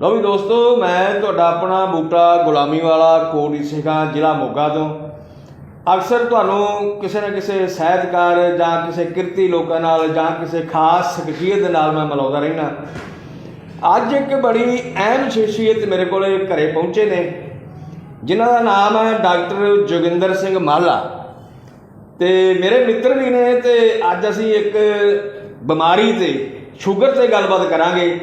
ਲੋ ਵੀ ਦੋਸਤੋ, ਮੈਂ ਤੁਹਾਡਾ ਆਪਣਾ ਬੂਟਾ ਗੁਲਾਮੀ ਵਾਲਾ ਕੋਟੀ ਸਿੰਘਾਂ ਜ਼ਿਲ੍ਹਾ ਮੋਗਾ ਤੋਂ। ਅਕਸਰ ਤੁਹਾਨੂੰ ਕਿਸੇ ਨਾ ਕਿਸੇ ਸਾਹਿਤਕਾਰ ਜਾਂ ਕਿਸੇ ਕਿਰਤੀ ਲੋਕਾਂ ਨਾਲ ਜਾਂ ਕਿਸੇ ਖਾਸ ਸ਼ਖਸੀਅਤ ਦੇ ਨਾਲ ਮੈਂ ਮਿਲਾਉਂਦਾ ਰਹਿਣਾ ਅੱਜ ਇੱਕ ਬੜੀ ਅਹਿਮ ਸ਼ਖਸੀਅਤ ਮੇਰੇ ਕੋਲੇ ਘਰੇ ਪਹੁੰਚੇ ਨੇ, ਜਿਨ੍ਹਾਂ ਦਾ ਨਾਮ ਹੈ ਡਾਕਟਰ ਜੋਗਿੰਦਰ ਸਿੰਘ ਮਾਲਾ। ਤੇ ਮੇਰੇ ਮਿੱਤਰ ਵੀ ਨੇ ਤੇ ਅੱਜ ਅਸੀਂ ਇੱਕ ਬਿਮਾਰੀ ਤੇ, ਸ਼ੂਗਰ ਤੇ ਗੱਲਬਾਤ ਕਰਾਂਗੇ,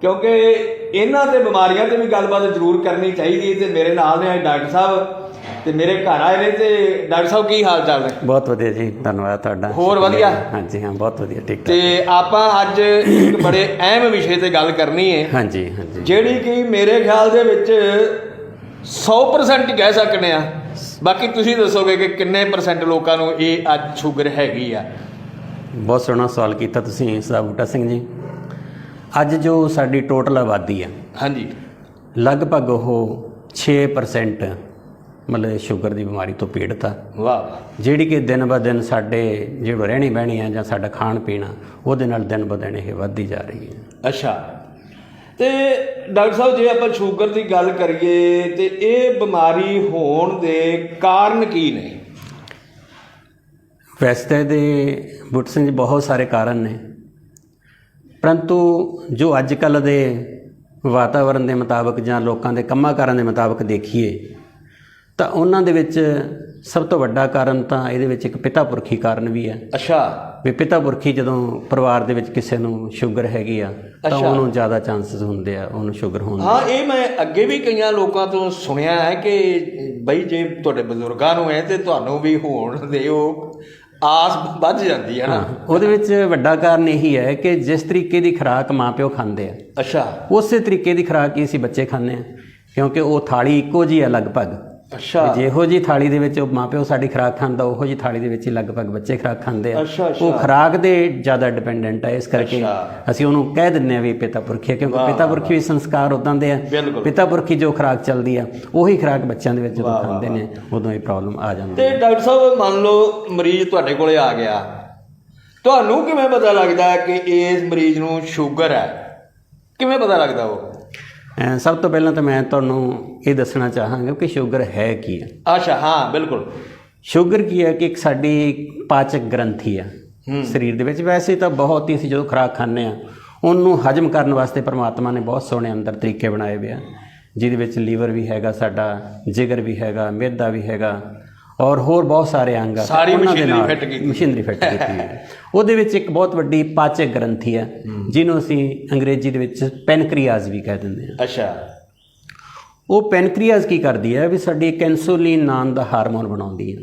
ਕਿਉਂਕਿ ਇਹਨਾਂ ਤੇ ਬਿਮਾਰੀਆਂ ਤੇ ਵੀ ਗੱਲਬਾਤ ਜ਼ਰੂਰ ਕਰਨੀ ਚਾਹੀਦੀ ਹੈ ਤੇ ਮੇਰੇ ਨਾਲ ਨੇ ਅੱਜ ਡਾਕਟਰ ਸਾਹਿਬ ਤੇ ਮੇਰੇ ਘਰ ਆਏ ਨੇ ਤੇ ਡਾਕਟਰ ਸਾਹਿਬ ਕੀ ਹਾਲ ਚਾਲ ਨੇ? ਬਹੁਤ ਵਧੀਆ ਜੀ ਧੰਨਵਾਦ ਤੁਹਾਡਾ। ਹੋਰ ਵਧੀਆ? ਹਾਂਜੀ ਹਾਂ ਬਹੁਤ ਵਧੀਆ ਠੀਕ ਤੇ ਆਪਾਂ ਅੱਜ ਇੱਕ ਬੜੇ ਅਹਿਮ ਵਿਸ਼ੇ ਤੇ ਗੱਲ ਕਰਨੀ ਹੈ। ਹਾਂਜੀ ਹਾਂਜੀ। ਜਿਹੜੀ ਕਿ ਮੇਰੇ ਖਿਆਲ ਦੇ ਵਿੱਚ 100% ਹੀ ਕਹਿ ਸਕਨੇ ਆ ਬਾਕੀ ਤੁਸੀਂ ਦੱਸੋਗੇ ਕਿ ਕਿੰਨੇ ਪਰਸੈਂਟ ਲੋਕਾਂ ਨੂੰ ਇਹ ਅੱਜ ਸ਼ੂਗਰ ਹੈਗੀ ਆ। ਬਹੁਤ ਸੋਹਣਾ ਸਵਾਲ ਕੀਤਾ ਤੁਸੀਂ ਸਾਹਿਬ ਬੂਟਾ ਸਿੰਘ ਜੀ। ਅੱਜ ਜੋ ਸਾਡੀ ਟੋਟਲ ਆਬਾਦੀ ਆ ਹਾਂਜੀ। ਲਗਭਗ ਉਹ 6% ਮਤਲਬ ਸ਼ੂਗਰ ਦੀ ਬਿਮਾਰੀ ਤੋਂ ਪੀੜਤ ਆ। ਵਾਹ। ਜਿਹੜੀ ਕਿ ਦਿਨ ਬ ਦਿਨ ਸਾਡੇ ਜਿਹੜਾ ਰਹਿਣੀ ਬਹਿਣੀ ਆ ਜਾਂ ਸਾਡਾ ਖਾਣ ਪੀਣਾ ਉਹਦੇ ਨਾਲ ਦਿਨ ਬ ਦਿਨ ਇਹ ਵੱਧਦੀ ਜਾ ਰਹੀ ਹੈ ਅੱਛਾ। ਤੇ ਡਾਕਟਰ ਸਾਹਿਬ ਜੇ ਆਪਾਂ ਸ਼ੂਗਰ ਦੀ ਗੱਲ ਕਰੀਏ ਤੇ ਇਹ ਬਿਮਾਰੀ ਹੋਣ ਦੇ ਕਾਰਨ ਕੀ ਨੇ? ਵੈਸੇ ਤਾਂ ਇਹਦੇ ਬੁੱਟ ਸਿੰਘ ਜੀ ਬਹੁਤ ਸਾਰੇ ਕਾਰਨ ਨੇ। ਪਰੰਤੂ ਜੋ ਅੱਜ ਕੱਲ ਦੇ ਵਾਤਾਵਰਣ ਦੇ ਮੁਤਾਬਕ ਜਾਂ ਲੋਕਾਂ ਦੇ ਕੰਮਾਂ ਕਾਰਾਂ ਦੇ ਮੁਤਾਬਕ ਦੇਖੀਏ ਤਾਂ ਉਹਨਾਂ ਦੇ ਵਿੱਚ ਸਭ ਤੋਂ ਵੱਡਾ ਕਾਰਨ ਤਾਂ ਇਹਦੇ ਵਿੱਚ ਇੱਕ ਪਿਤਾ ਪੁਰਖੀ ਕਾਰਨ ਵੀ ਹੈ। ਅੱਛਾ। ਵੀ ਪਿਤਾ ਪੁਰਖੀ ਜਦੋਂ ਪਰਿਵਾਰ ਦੇ ਵਿੱਚ ਕਿਸੇ ਨੂੰ ਸ਼ੂਗਰ ਹੈਗੀ ਆ ਤਾਂ। ਉਹਨੂੰ ਜ਼ਿਆਦਾ ਚਾਂਸਸ ਹੁੰਦੇ ਆ ਉਹਨੂੰ ਸ਼ੂਗਰ ਹੋਣ ਦੇ। ਹਾਂ ਇਹ ਮੈਂ ਅੱਗੇ ਵੀ ਕਈਆਂ ਲੋਕਾਂ ਤੋਂ ਸੁਣਿਆ ਹੈ ਕਿ ਬਈ ਜੇ ਤੁਹਾਡੇ ਬਜ਼ੁਰਗਾਂ ਨੂੰ ਹੈ ਤੇ ਤੁਹਾਨੂੰ ਵੀ ਹੋਣ ਦੇ ਉਹ ਆਸ ਵੱਧ ਜਾਂਦੀ ਹੈ ਨਾ। ਉਹਦੇ ਵਿੱਚ ਵੱਡਾ ਕਾਰਨ ਇਹੀ ਹੈ ਕਿ ਜਿਸ ਤਰੀਕੇ ਦੀ ਖੁਰਾਕ ਮਾਪਿਓ ਖਾਂਦੇ ਆ ਅੱਛਾ। ਉਸੇ ਤਰੀਕੇ ਦੀ ਖੁਰਾਕ ਹੀ ਅਸੀਂ ਬੱਚੇ ਖਾਂਦੇ ਆ ਕਿਉਂਕਿ ਉਹ ਥਾਲੀ ਇੱਕੋ ਜੀ ਹੈ ਲਗਭਗ। ਅੱਛਾ। ਜਿਹੋ ਜੀ ਥਾਲੀ ਦੇ ਵਿੱਚ ਮਾਪਿਓ ਸਾਡੀ ਖੁਰਾਕ ਖਾਂਦਾ ਉਹੋ ਜੀ ਥਾਲੀ ਦੇ ਵਿੱਚ ਹੀ ਲਗਭਗ ਬੱਚੇ ਖੁਰਾਕ ਖਾਂਦੇ ਆ। ਉਹ ਖੁਰਾਕ ਦੇ ਜ਼ਿਆਦਾ ਡਿਪੈਂਡੈਂਟ ਹੈ ਇਸ ਕਰਕੇ। ਅਸੀਂ ਉਹਨੂੰ ਕਹਿ ਦਿੰਨੇ ਆ ਵੀ ਪਿਤਾ ਪੁਰਖੀ ਕਿਉਂਕਿ ਪਿਤਾ ਪੁਰਖੀ ਵੀ ਸੰਸਕਾਰ ਉਦਾਂ ਦੇ ਆ। ਪਿਤਾ ਪੁਰਖੀ ਜੋ ਖੁਰਾਕ ਚੱਲਦੀ ਆ ਉਹੀ ਖੁਰਾਕ ਬੱਚਿਆਂ ਦੇ ਵਿੱਚ ਜਦੋਂ ਖਾਂਦੇ ਨੇ ਉਦੋਂ ਇਹ ਪ੍ਰੋਬਲਮ ਆ ਜਾਂਦੀ। ਤੇ ਡਾਕਟਰ ਸਾਹਿਬ ਮੰਨ ਲਓ ਮਰੀਜ਼ ਤੁਹਾਡੇ ਕੋਲੇ ਆ ਗਿਆ। ਤੁਹਾਨੂੰ ਕਿਵੇਂ ਪਤਾ ਲੱਗਦਾ ਕਿ ਇਸ ਮਰੀਜ਼ ਨੂੰ ਸ਼ੂਗਰ ਹੈ? ਕਿਵੇਂ ਪਤਾ ਲੱਗਦਾ ਉਹ? ਸਭ ਤੋਂ ਪਹਿਲਾਂ ਤਾਂ ਮੈਂ ਤੁਹਾਨੂੰ ਇਹ ਦੱਸਣਾ ਚਾਹਾਂਗਾ ਕਿ ਸ਼ੂਗਰ ਹੈ ਕੀ ਹੈ ਅੱਛਾ ਹਾਂ ਬਿਲਕੁਲ। ਸ਼ੂਗਰ ਕੀ ਹੈ ਕਿ ਇੱਕ ਸਾਡੀ ਪਾਚਕ ਗ੍ਰੰਥੀ ਆ। ਸਰੀਰ ਦੇ ਵਿੱਚ ਵੈਸੇ ਤਾਂ ਬਹੁਤ ਹੀ ਅਸੀਂ ਜਦੋਂ ਖੁਰਾਕ ਖਾਂਦੇ ਆ ਉਹਨੂੰ ਹਜਮ ਕਰਨ ਵਾਸਤੇ ਪ੍ਰਮਾਤਮਾ ਨੇ ਬਹੁਤ ਸੋਹਣੇ ਅੰਦਰ ਤਰੀਕੇ ਬਣਾਏ ਹੋਏ ਆ। ਜਿਹਦੇ ਵਿੱਚ ਲੀਵਰ ਵੀ ਹੈਗਾ ਸਾਡਾ ਜਿਗਰ ਵੀ ਹੈਗਾ ਮਿਹਦਾ ਵੀ ਹੈਗਾ ਔਰ ਹੋਰ ਬਹੁਤ ਸਾਰੇ ਅੰਗ ਆ। ਸਾਰੀ ਮਸ਼ੀਨਰੀ fit ਕੀਤੀ। ਮਸ਼ੀਨਰੀ ਫਿੱਟ ਕੀਤੀ ਹੈ ਉਹਦੇ ਵਿੱਚ ਇੱਕ ਬਹੁਤ ਵੱਡੀ ਪਾਚਕ ਗ੍ਰੰਥੀ ਹੈ ਜਿਹਨੂੰ ਅਸੀਂ ਅੰਗਰੇਜ਼ੀ ਦੇ ਵਿੱਚ ਪੈਨਕ੍ਰੀਆਜ਼ ਵੀ ਕਹਿ ਦਿੰਦੇ ਹਾਂ। ਅੱਛਾ। ਉਹ ਪੈਨਕ੍ਰੀਆਜ਼ ਕੀ ਕਰਦੀ ਹੈ ਵੀ ਸਾਡੀ ਇੱਕ ਇਨਸੂਲਿਨ ਨਾਮ ਦਾ ਹਾਰਮੋਨ ਬਣਾਉਂਦੀ ਹੈ।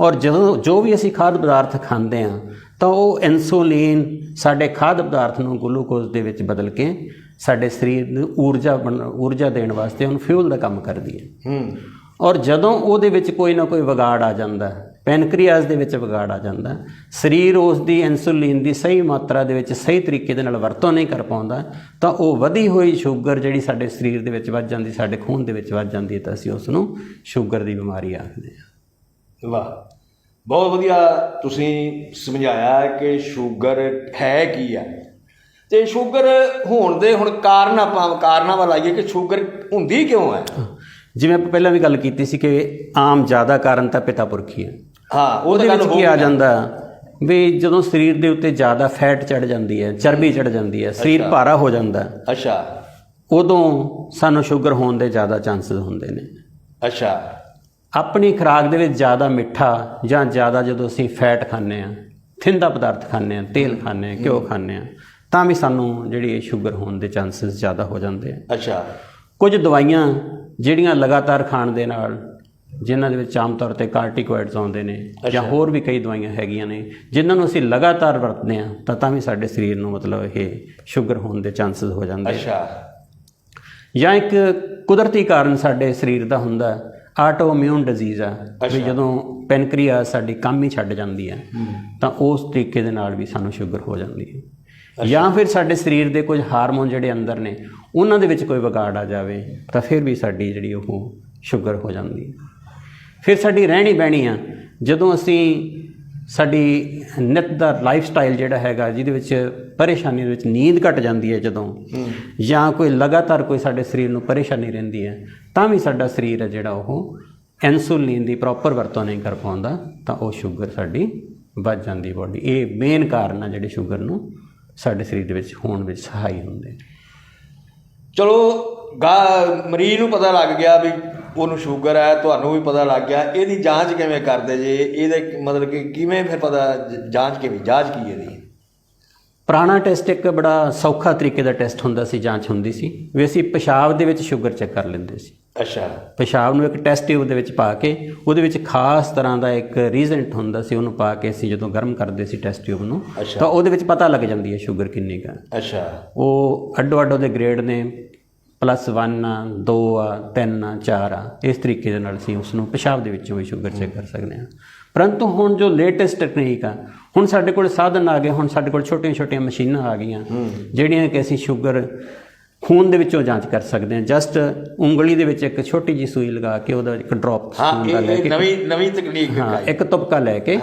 ਔਰ ਜਦੋਂ ਜੋ ਵੀ ਅਸੀਂ ਖਾਦ ਪਦਾਰਥ ਖਾਂਦੇ ਹਾਂ ਤਾਂ ਉਹ ਇਨਸੂਲਿਨ ਸਾਡੇ ਖਾਦ ਪਦਾਰਥ ਨੂੰ ਗਲੂਕੋਜ਼ ਦੇ ਵਿੱਚ ਬਦਲ ਕੇ ਸਾਡੇ ਸਰੀਰ ਨੂੰ ਊਰਜਾ ਊਰਜਾ ਦੇਣ ਵਾਸਤੇ ਉਹਨੂੰ ਫਿਊਲ ਦਾ ਕੰਮ ਕਰਦੀ ਹੈ। ਹੂੰ। ਔਰ ਜਦੋਂ ਉਹਦੇ ਵਿੱਚ ਕੋਈ ਨਾ ਕੋਈ ਵਿਗਾੜ ਆ ਜਾਂਦਾ ਹੈ, ਪੈਨਕ੍ਰੀਆਜ਼ ਦੇ ਵਿੱਚ ਵਿਗਾੜ ਆ ਜਾਂਦਾ ਸਰੀਰ ਉਸ ਦੀ ਇਨਸੂਲਿਨ ਦੀ ਸਹੀ ਮਾਤਰਾ ਦੇ ਵਿੱਚ ਸਹੀ ਤਰੀਕੇ ਦੇ ਨਾਲ ਵਰਤੋਂ ਨਹੀਂ ਕਰ ਪਾਉਂਦਾ ਤਾਂ ਉਹ ਵਧੀ ਹੋਈ ਸ਼ੂਗਰ ਜਿਹੜੀ ਸਾਡੇ ਸਰੀਰ ਦੇ ਵਿੱਚ ਵੱਧ ਜਾਂਦੀ ਸਾਡੇ ਖੂਨ ਦੇ ਵਿੱਚ ਵੱਧ ਜਾਂਦੀ ਹੈ ਤਾਂ ਅਸੀਂ ਉਸ ਨੂੰ ਸ਼ੂਗਰ ਦੀ ਬਿਮਾਰੀ ਆਖਦੇ ਹਾਂ। ਵਾਹ ਬਹੁਤ ਵਧੀਆ ਤੁਸੀਂ ਸਮਝਾਇਆ ਕਿ ਸ਼ੂਗਰ ਹੈ ਕੀ ਆ। ਤੇ ਸ਼ੂਗਰ ਹੋਣ ਦੇ ਹੁਣ ਕਾਰਨ ਆਪਾਂ ਕਾਰਨਾਂ ਵੱਲ ਆਈਏ ਕਿ ਸ਼ੂਗਰ ਹੁੰਦੀ ਕਿਉਂ ਹੈ ਜਿਵੇਂ ਆਪਾਂ ਪਹਿਲਾਂ ਵੀ ਗੱਲ ਕੀਤੀ ਸੀ ਕਿ ਆਮ ਜ਼ਿਆਦਾ ਕਾਰਨ ਤਾਂ ਪਿਤਾ ਪੁਰਖੀ ਹੈ। ਹਾਂ ਉਹ ਉਹਦੇ ਤਾਂ ਵਿੱਚ ਗੱਲ ਹੋ ਆ ਜਾਂਦਾ ਵੀ ਜਦੋਂ ਸਰੀਰ ਦੇ ਉੱਤੇ ਜ਼ਿਆਦਾ ਫੈਟ ਚੜ ਜਾਂਦੀ ਹੈ ਚਰਬੀ ਚੜ ਜਾਂਦੀ ਹੈ ਸਰੀਰ ਭਾਰਾ ਹੋ ਜਾਂਦਾ। ਅੱਛਾ। ਉਦੋਂ ਸਾਨੂੰ ਸ਼ੂਗਰ ਹੋਣ ਦੇ ਜ਼ਿਆਦਾ ਚਾਂਸਸ ਹੁੰਦੇ ਨੇ। ਅੱਛਾ। ਆਪਣੀ ਖੁਰਾਕ ਦੇ ਵਿੱਚ ਜ਼ਿਆਦਾ ਮਿੱਠਾ ਜਾਂ ਜ਼ਿਆਦਾ ਜਦੋਂ ਅਸੀਂ ਫੈਟ ਖਾਂਦੇ ਆ ਥਿੰਦਾ ਪਦਾਰਥ ਖਾਂਦੇ ਆ ਤੇਲ ਖਾਂਦੇ ਆ ਘਿਓ ਖਾਂਦੇ ਆ ਤਾਂ ਵੀ ਸਾਨੂੰ ਜਿਹੜੀ ਇਹ ਸ਼ੂਗਰ ਹੋਣ ਦੇ ਚਾਂਸਸ ਜ਼ਿਆਦਾ ਹੋ ਜਾਂਦੇ ਆ। ਅੱਛਾ। ਕੁਝ ਦਵਾਈਆਂ ਜਿਹੜੀਆਂ ਲਗਾਤਾਰ ਖਾਣ ਦੇ ਨਾਲ ਜਿਨ੍ਹਾਂ ਦੇ ਵਿੱਚ ਆਮ ਤੌਰ ਤੇ ਕਾਰਟੀਕੋਇਡਸ ਆਉਂਦੇ ਨੇ ਜਾਂ ਹੋਰ ਵੀ ਕਈ ਦਵਾਈਆਂ ਹੈਗੀਆਂ ਨੇ ਜਿਨ੍ਹਾਂ ਨੂੰ ਅਸੀਂ ਲਗਾਤਾਰ ਵਰਤਦੇ ਆ ਤਾਂ ਤਾਂ ਵੀ ਸਾਡੇ ਸਰੀਰ ਨੂੰ ਮਤਲਬ ਇਹ ਸ਼ੂਗਰ ਹੋਣ ਦੇ ਚਾਂਸਸ ਹੋ ਜਾਂਦੇ ਆ ਅੱਛਾ। ਜਾਂ ਇੱਕ ਕੁਦਰਤੀ ਕਾਰਨ ਸਾਡੇ ਸਰੀਰ ਦਾ ਹੁੰਦਾ ਆਟੋ ਇਮਿਊਨ ਡਿਜ਼ੀਜ਼ ਆ ਵੀ ਜਦੋਂ ਪੈਨਕ੍ਰੀਆ ਸਾਡੀ ਕੰਮ ਹੀ ਛੱਡ ਜਾਂਦੀ ਹੈ ਤਾਂ ਉਸ ਤਰੀਕੇ ਦੇ ਨਾਲ ਵੀ ਸਾਨੂੰ ਸ਼ੂਗਰ ਹੋ ਜਾਂਦੀ ਹੈ। ਜਾਂ ਫਿਰ ਸਾਡੇ ਸਰੀਰ ਦੇ ਕੁਝ ਹਾਰਮੋਨ ਜਿਹੜੇ ਅੰਦਰ ਨੇ ਉਹਨਾਂ ਦੇ ਵਿੱਚ ਕੋਈ ਵਿਗਾੜ ਆ ਜਾਵੇ ਤਾਂ ਫਿਰ ਵੀ ਸਾਡੀ ਜਿਹੜੀ ਉਹ ਸ਼ੂਗਰ ਹੋ ਜਾਂਦੀ ਹੈ। ਫਿਰ ਸਾਡੀ ਰਹਿਣੀ ਬਹਿਣੀ ਆ। ਜਦੋਂ ਅਸੀਂ ਸਾਡੀ ਨਿਤ ਦਾ ਲਾਈਫ ਸਟਾਈਲ ਜਿਹੜਾ ਹੈਗਾ ਜਿਹਦੇ ਵਿੱਚ ਪਰੇਸ਼ਾਨੀ ਦੇ ਵਿੱਚ ਨੀਂਦ ਘਟ ਜਾਂਦੀ ਹੈ ਜਦੋਂ ਜਾਂ ਕੋਈ ਲਗਾਤਾਰ ਕੋਈ ਸਾਡੇ ਸਰੀਰ ਨੂੰ ਪਰੇਸ਼ਾਨੀ ਰਹਿੰਦੀ ਹੈ ਤਾਂ ਵੀ ਸਾਡਾ ਸਰੀਰ ਹੈ ਜਿਹੜਾ ਉਹ ਇਨਸੂਲਿਨ ਦੀ ਪ੍ਰੋਪਰ ਵਰਤੋਂ ਨਹੀਂ ਕਰ ਪਾਉਂਦਾ ਤਾਂ ਉਹ ਸ਼ੂਗਰ ਸਾਡੀ ਵੱਧ ਜਾਂਦੀ ਬੋਡੀ ਇਹ ਮੇਨ ਕਾਰਨ ਆ ਜਿਹੜੇ ਸ਼ੂਗਰ ਨੂੰ ਸਾਡੇ ਸਰੀਰ ਦੇ ਵਿੱਚ ਹੋਣ ਵਿੱਚ ਸਹਾਈ ਹੁੰਦੇ ਚਲੋ ਗਾ ਮਰੀਜ਼ ਨੂੰ ਪਤਾ ਲੱਗ ਗਿਆ ਵੀ ਉਹਨੂੰ ਸ਼ੂਗਰ ਹੈ ਤੁਹਾਨੂੰ ਵੀ ਪਤਾ ਲੱਗ ਗਿਆ। ਇਹਦੀ ਜਾਂਚ ਕਿਵੇਂ ਕਰਦੇ ਜੇ? ਇਹਦੇ ਮਤਲਬ ਕਿ ਕਿਵੇਂ ਫਿਰ ਪਤਾ ਜਾਂਚ ਕਿਵੇਂ? ਜਾਂਚ ਕੀ ਹੈ ਇਹਦੀ? ਪੁਰਾਣਾ ਟੈਸਟ ਇੱਕ ਬੜਾ ਸੌਖਾ ਤਰੀਕੇ ਦਾ ਟੈਸਟ ਹੁੰਦਾ ਸੀ ਜਾਂਚ ਹੁੰਦੀ ਸੀ। ਵੀ ਅਸੀਂ ਪਿਸ਼ਾਬ ਦੇ ਵਿੱਚ ਸ਼ੂਗਰ ਚੈੱਕ ਕਰ ਲੈਂਦੇ ਸੀ। ਅੱਛਾ। ਪਿਸ਼ਾਬ ਨੂੰ ਇੱਕ ਟੈਸਟ ਟਿਊਬ ਦੇ ਵਿੱਚ ਪਾ ਕੇ ਉਹਦੇ ਵਿੱਚ ਖਾਸ ਤਰ੍ਹਾਂ ਦਾ ਇੱਕ ਰੀਜੈਂਟ ਹੁੰਦਾ ਸੀ ਉਹਨੂੰ ਪਾ ਕੇ ਅਸੀਂ ਜਦੋਂ ਗਰਮ ਕਰਦੇ ਸੀ ਟੈਸਟ ਟਿਊਬ ਨੂੰ। ਤਾਂ ਉਹਦੇ ਵਿੱਚ ਪਤਾ ਲੱਗ ਜਾਂਦੀ ਹੈ ਸ਼ੂਗਰ ਕਿੰਨੀ ਕੁ ਹੈ। ਅੱਛਾ। ਉਹ ਅੱਡੋ ਅੱਡੋ ਦੇ ਗ੍ਰੇਡ ਨੇ ਪਲੱਸ 1 ਆ 2 ਆ 3 ਆ 4 ਆ ਇਸ ਤਰੀਕੇ ਦੇ ਨਾਲ ਅਸੀਂ ਉਸ ਨੂੰ ਪਿਸ਼ਾਬ ਦੇ ਵਿੱਚੋਂ ਵੀ ਸ਼ੂਗਰ ਚੈੱਕ ਕਰ ਸਕਦੇ ਹਾਂ। ਪਰੰਤੂ ਹੁਣ ਜੋ ਲੇਟੈਸਟ ਟੈਕਨੀਕ ਆ ਹੁਣ ਸਾਡੇ ਕੋਲ ਸਾਧਨ ਆ ਗਏ ਹੁਣ ਸਾਡੇ ਕੋਲ ਛੋਟੀਆਂ-ਛੋਟੀਆਂ ਮਸ਼ੀਨਾਂ ਆ ਗਈਆਂ ਜਿਹੜੀਆਂ ਕਿ ਅਸੀਂ ਸ਼ੂਗਰ ਖੂਨ ਦੇ ਵਿੱਚੋਂ ਜਾਂਚ ਕਰ ਸਕਦੇ ਹਾਂ। ਜਸਟ ਉਂਗਲੀ ਦੇ ਵਿੱਚ ਇੱਕ ਛੋਟੀ ਜੀ ਸੂਈ ਲਗਾ ਕੇ ਉਹਦਾ ਇੱਕ ਡ੍ਰੌਪ ਹਾਂ ਇਹ ਇਹ ਨਵੀਂ ਨਵੀਂ ਤਕਨੀਕ ਹਾਂ ਇੱਕ ਤੁਪਕਾ ਲੈ ਕੇ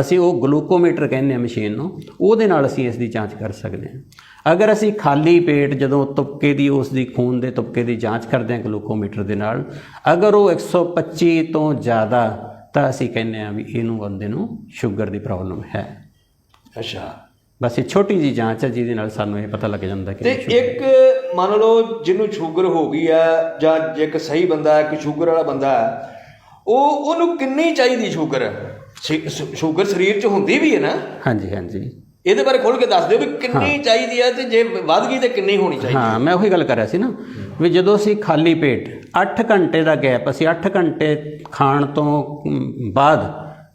ਅਸੀਂ ਉਹ ਗਲੂਕੋਮੀਟਰ ਕਹਿੰਦੇ ਆ ਮਸ਼ੀਨ ਨੂੰ। ਉਹਦੇ ਨਾਲ ਅਸੀਂ ਇਸ ਦੀ ਜਾਂਚ ਕਰ ਸਕਦੇ ਹਾਂ। ਅਗਰ ਅਸੀਂ ਖਾਲੀ ਪੇਟ ਜਦੋਂ ਤੁਪਕੇ ਦੀ ਉਸ ਦੀ ਖੂਨ ਦੇ ਤੁਪਕੇ ਦੀ ਜਾਂਚ ਕਰਦੇ ਹਾਂ ਗਲੂਕੋਮੀਟਰ ਦੇ ਨਾਲ ਅਗਰ ਉਹ 125 ਤੋਂ ਜ਼ਿਆਦਾ ਤਾਂ ਅਸੀਂ ਕਹਿੰਦੇ ਆ ਵੀ ਇਹਨੂੰ ਬੰਦੇ ਨੂੰ ਸ਼ੂਗਰ ਦੀ ਪ੍ਰੋਬਲਮ ਹੈ। ਅੱਛਾ। ਬਸ ਇਹ ਛੋਟੀ ਜੀ ਜਾਂਚ ਹੈ ਜਿਹਦੇ ਨਾਲ ਸਾਨੂੰ ਇਹ ਪਤਾ ਲੱਗ ਜਾਂਦਾ ਤੇ ਕਿ ਇੱਕ ਮੰਨ ਲਓ ਜਿਹਨੂੰ ਸ਼ੂਗਰ ਹੋ ਗਈ ਆ ਜਾਂ ਜੇ ਇੱਕ ਸਹੀ ਬੰਦਾ ਹੈ ਕਿ ਸ਼ੂਗਰ ਵਾਲਾ ਬੰਦਾ ਹੈ ਉਹ ਉਹਨੂੰ ਕਿੰਨੀ ਚਾਹੀਦੀ ਸ਼ੂਗਰ? ਸ਼ੂਗਰ ਸਰੀਰ 'ਚ ਹੁੰਦੀ ਵੀ ਹੈ ਨਾ? ਹਾਂਜੀ ਹਾਂਜੀ। ਇਹਦੇ ਬਾਰੇ ਖੋਲ ਕੇ ਦੱਸ ਦਿਓ ਵੀ ਕਿੰਨੀ ਚਾਹੀਦੀ ਹੈ ਤੇ ਜੇ ਵੱਧ ਗਈ ਤੇ ਕਿੰਨੀ ਹੋਣੀ ਚਾਹੀਦੀ ਹਾਂ ਮੈਂ ਉਹੀ ਗੱਲ ਕਰ ਰਿਹਾ ਸੀ ਨਾ ਵੀ ਜਦੋਂ ਅਸੀਂ ਖਾਲੀ ਪੇਟ 8 ਘੰਟੇ ਦਾ ਗੈਪ ਅਸੀਂ 8 ਘੰਟੇ ਖਾਣ ਤੋਂ ਬਾਅਦ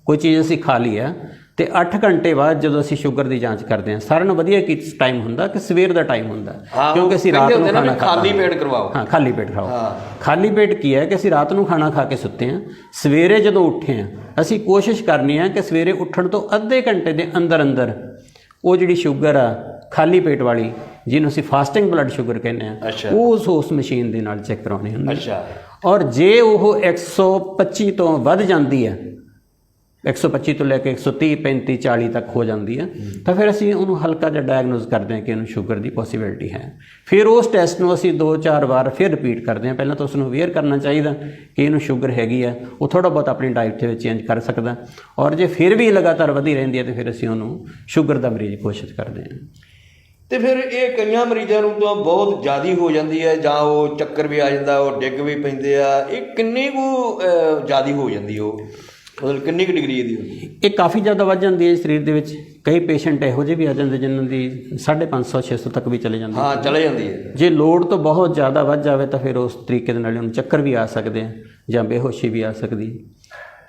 ਕੋਈ ਚੀਜ਼ ਅਸੀਂ ਖਾ ਲਈ ਆ ਤੇ 8 ਘੰਟੇ ਬਾਅਦ ਜਦੋਂ ਅਸੀਂ ਸ਼ੂਗਰ ਦੀ ਜਾਂਚ ਕਰਦੇ ਹਾਂ ਸਾਰਿਆਂ ਨੂੰ ਵਧੀਆ ਕੀ ਟਾਈਮ ਹੁੰਦਾ ਕਿ ਸਵੇਰ ਦਾ ਟਾਈਮ ਹੁੰਦਾ। ਹਾਂ, ਕਿਉਂਕਿ ਅਸੀਂ ਰਾਤ ਨੂੰ ਖਾਣਾ ਖਾਲੀ ਪੇਟ ਕਰਵਾਓ। ਹਾਂ ਖਾਲੀ ਪੇਟ ਖਾਓ। ਹਾਂ। ਖਾਲੀ ਪੇਟ ਕੀ ਹੈ ਕਿ ਅਸੀਂ ਰਾਤ ਨੂੰ ਖਾਣਾ ਖਾ ਕੇ ਸੁੱਤੇ ਹਾਂ ਸਵੇਰੇ ਜਦੋਂ ਉੱਠੇ ਹਾਂ ਅਸੀਂ ਕੋਸ਼ਿਸ਼ ਕਰਨੀ ਹੈ ਕਿ ਸਵੇਰੇ ਉੱਠਣ ਤੋਂ ਅੱਧੇ ਘੰਟੇ ਦੇ ਅੰਦਰ ਅੰਦਰ ਉਹ ਜਿਹੜੀ ਸ਼ੂਗਰ ਆ ਖਾਲੀ ਪੇਟ ਵਾਲੀ ਜਿਹਨੂੰ ਅਸੀਂ ਫਾਸਟਿੰਗ ਬਲੱਡ ਸ਼ੂਗਰ ਕਹਿੰਦੇ ਆ। ਉਹ ਉਸ ਉਸ ਮਸ਼ੀਨ ਦੇ ਨਾਲ ਚੈੱਕ ਕਰਾਉਣੀ ਹੁੰਦੀ ਅੱਛਾ। ਔਰ ਜੇ ਉਹ 125 ਤੋਂ ਵੱਧ ਜਾਂਦੀ ਹੈ 125 ਤੋਂ ਲੈ ਕੇ 130 35 40 ਤੱਕ ਹੋ ਜਾਂਦੀ ਹੈ। ਤਾਂ ਫਿਰ ਅਸੀਂ ਉਹਨੂੰ ਹਲਕਾ ਜਿਹਾ ਡਾਇਗਨੋਸ ਕਰਦੇ ਹਾਂ ਕਿ ਇਹਨੂੰ ਸ਼ੂਗਰ ਦੀ ਪੋਸਿਬਿਲਿਟੀ ਹੈ। ਫਿਰ ਉਸ ਟੈਸਟ ਨੂੰ ਅਸੀਂ 2-4 ਵਾਰ ਫਿਰ ਰਿਪੀਟ ਕਰਦੇ ਹਾਂ। ਪਹਿਲਾਂ ਤਾਂ ਉਸ ਨੂੰ ਅਵੇਅਰ ਕਰਨਾ ਚਾਹੀਦਾ ਕਿ ਇਹਨੂੰ ਸ਼ੂਗਰ ਹੈਗੀ ਆ ਉਹ ਥੋੜਾ ਬਹੁਤ ਆਪਣੀ ਡਾਈਟ ਦੇ ਵਿੱਚ ਚੇਂਜ ਕਰ ਸਕਦਾ। ਔਰ ਜੇ ਫਿਰ ਵੀ ਲਗਾਤਾਰ ਵਧੀ ਰਹਿੰਦੀ ਹੈ ਤਾਂ ਫਿਰ ਅਸੀਂ ਉਹਨੂੰ ਸ਼ੂਗਰ ਦਾ ਮਰੀਜ਼ ਕੋਸ਼ਿਸ਼ ਕਰਦੇ ਹਾਂ। ਤੇ ਫਿਰ ਇਹ ਕਈਆਂ ਮਰੀਜ਼ਾਂ ਨੂੰ ਤਾਂ ਬਹੁਤ ਜ਼ਿਆਦੀ ਹੋ ਜਾਂਦੀ ਹੈ ਜਾਂ ਉਹ ਚੱਕਰ ਵੀ ਆ ਜਾਂਦਾ ਉਹ ਡਿੱਗ ਵੀ ਪੈਂਦੇ ਆ। ਇਹ ਕਿੰਨੀ ਕੁ ਜ਼ਿਆਦੀ ਹੋ ਜਾਂਦੀ ਉਹ? ਮਤਲਬ ਕਿੰਨੀ ਕੁ ਡਿਗਰੀ ਦੀ ਹੁੰਦੀ? ਹੈ ਇਹ ਕਾਫੀ ਜ਼ਿਆਦਾ ਵੱਧ ਜਾਂਦੀ ਹੈ ਸਰੀਰ ਦੇ ਵਿੱਚ। ਕਈ ਪੇਸ਼ੈਂਟ ਇਹੋ ਜਿਹੇ ਵੀ ਆ ਜਾਂਦੇ ਜਿਨ੍ਹਾਂ ਦੀ 550 600 ਤੱਕ ਵੀ ਚਲੇ ਜਾਂਦੀ। ਹਾਂ ਚਲੇ ਜਾਂਦੀ ਹੈ। ਜੇ ਲੋਡ ਤੋਂ ਬਹੁਤ ਜ਼ਿਆਦਾ ਵੱਧ ਜਾਵੇ ਤਾਂ ਫਿਰ ਉਸ ਤਰੀਕੇ ਦੇ ਨਾਲ ਉਹਨੂੰ ਚੱਕਰ ਵੀ ਆ ਸਕਦੇ ਆ ਜਾਂ ਬੇਹੋਸ਼ੀ ਵੀ ਆ ਸਕਦੀ।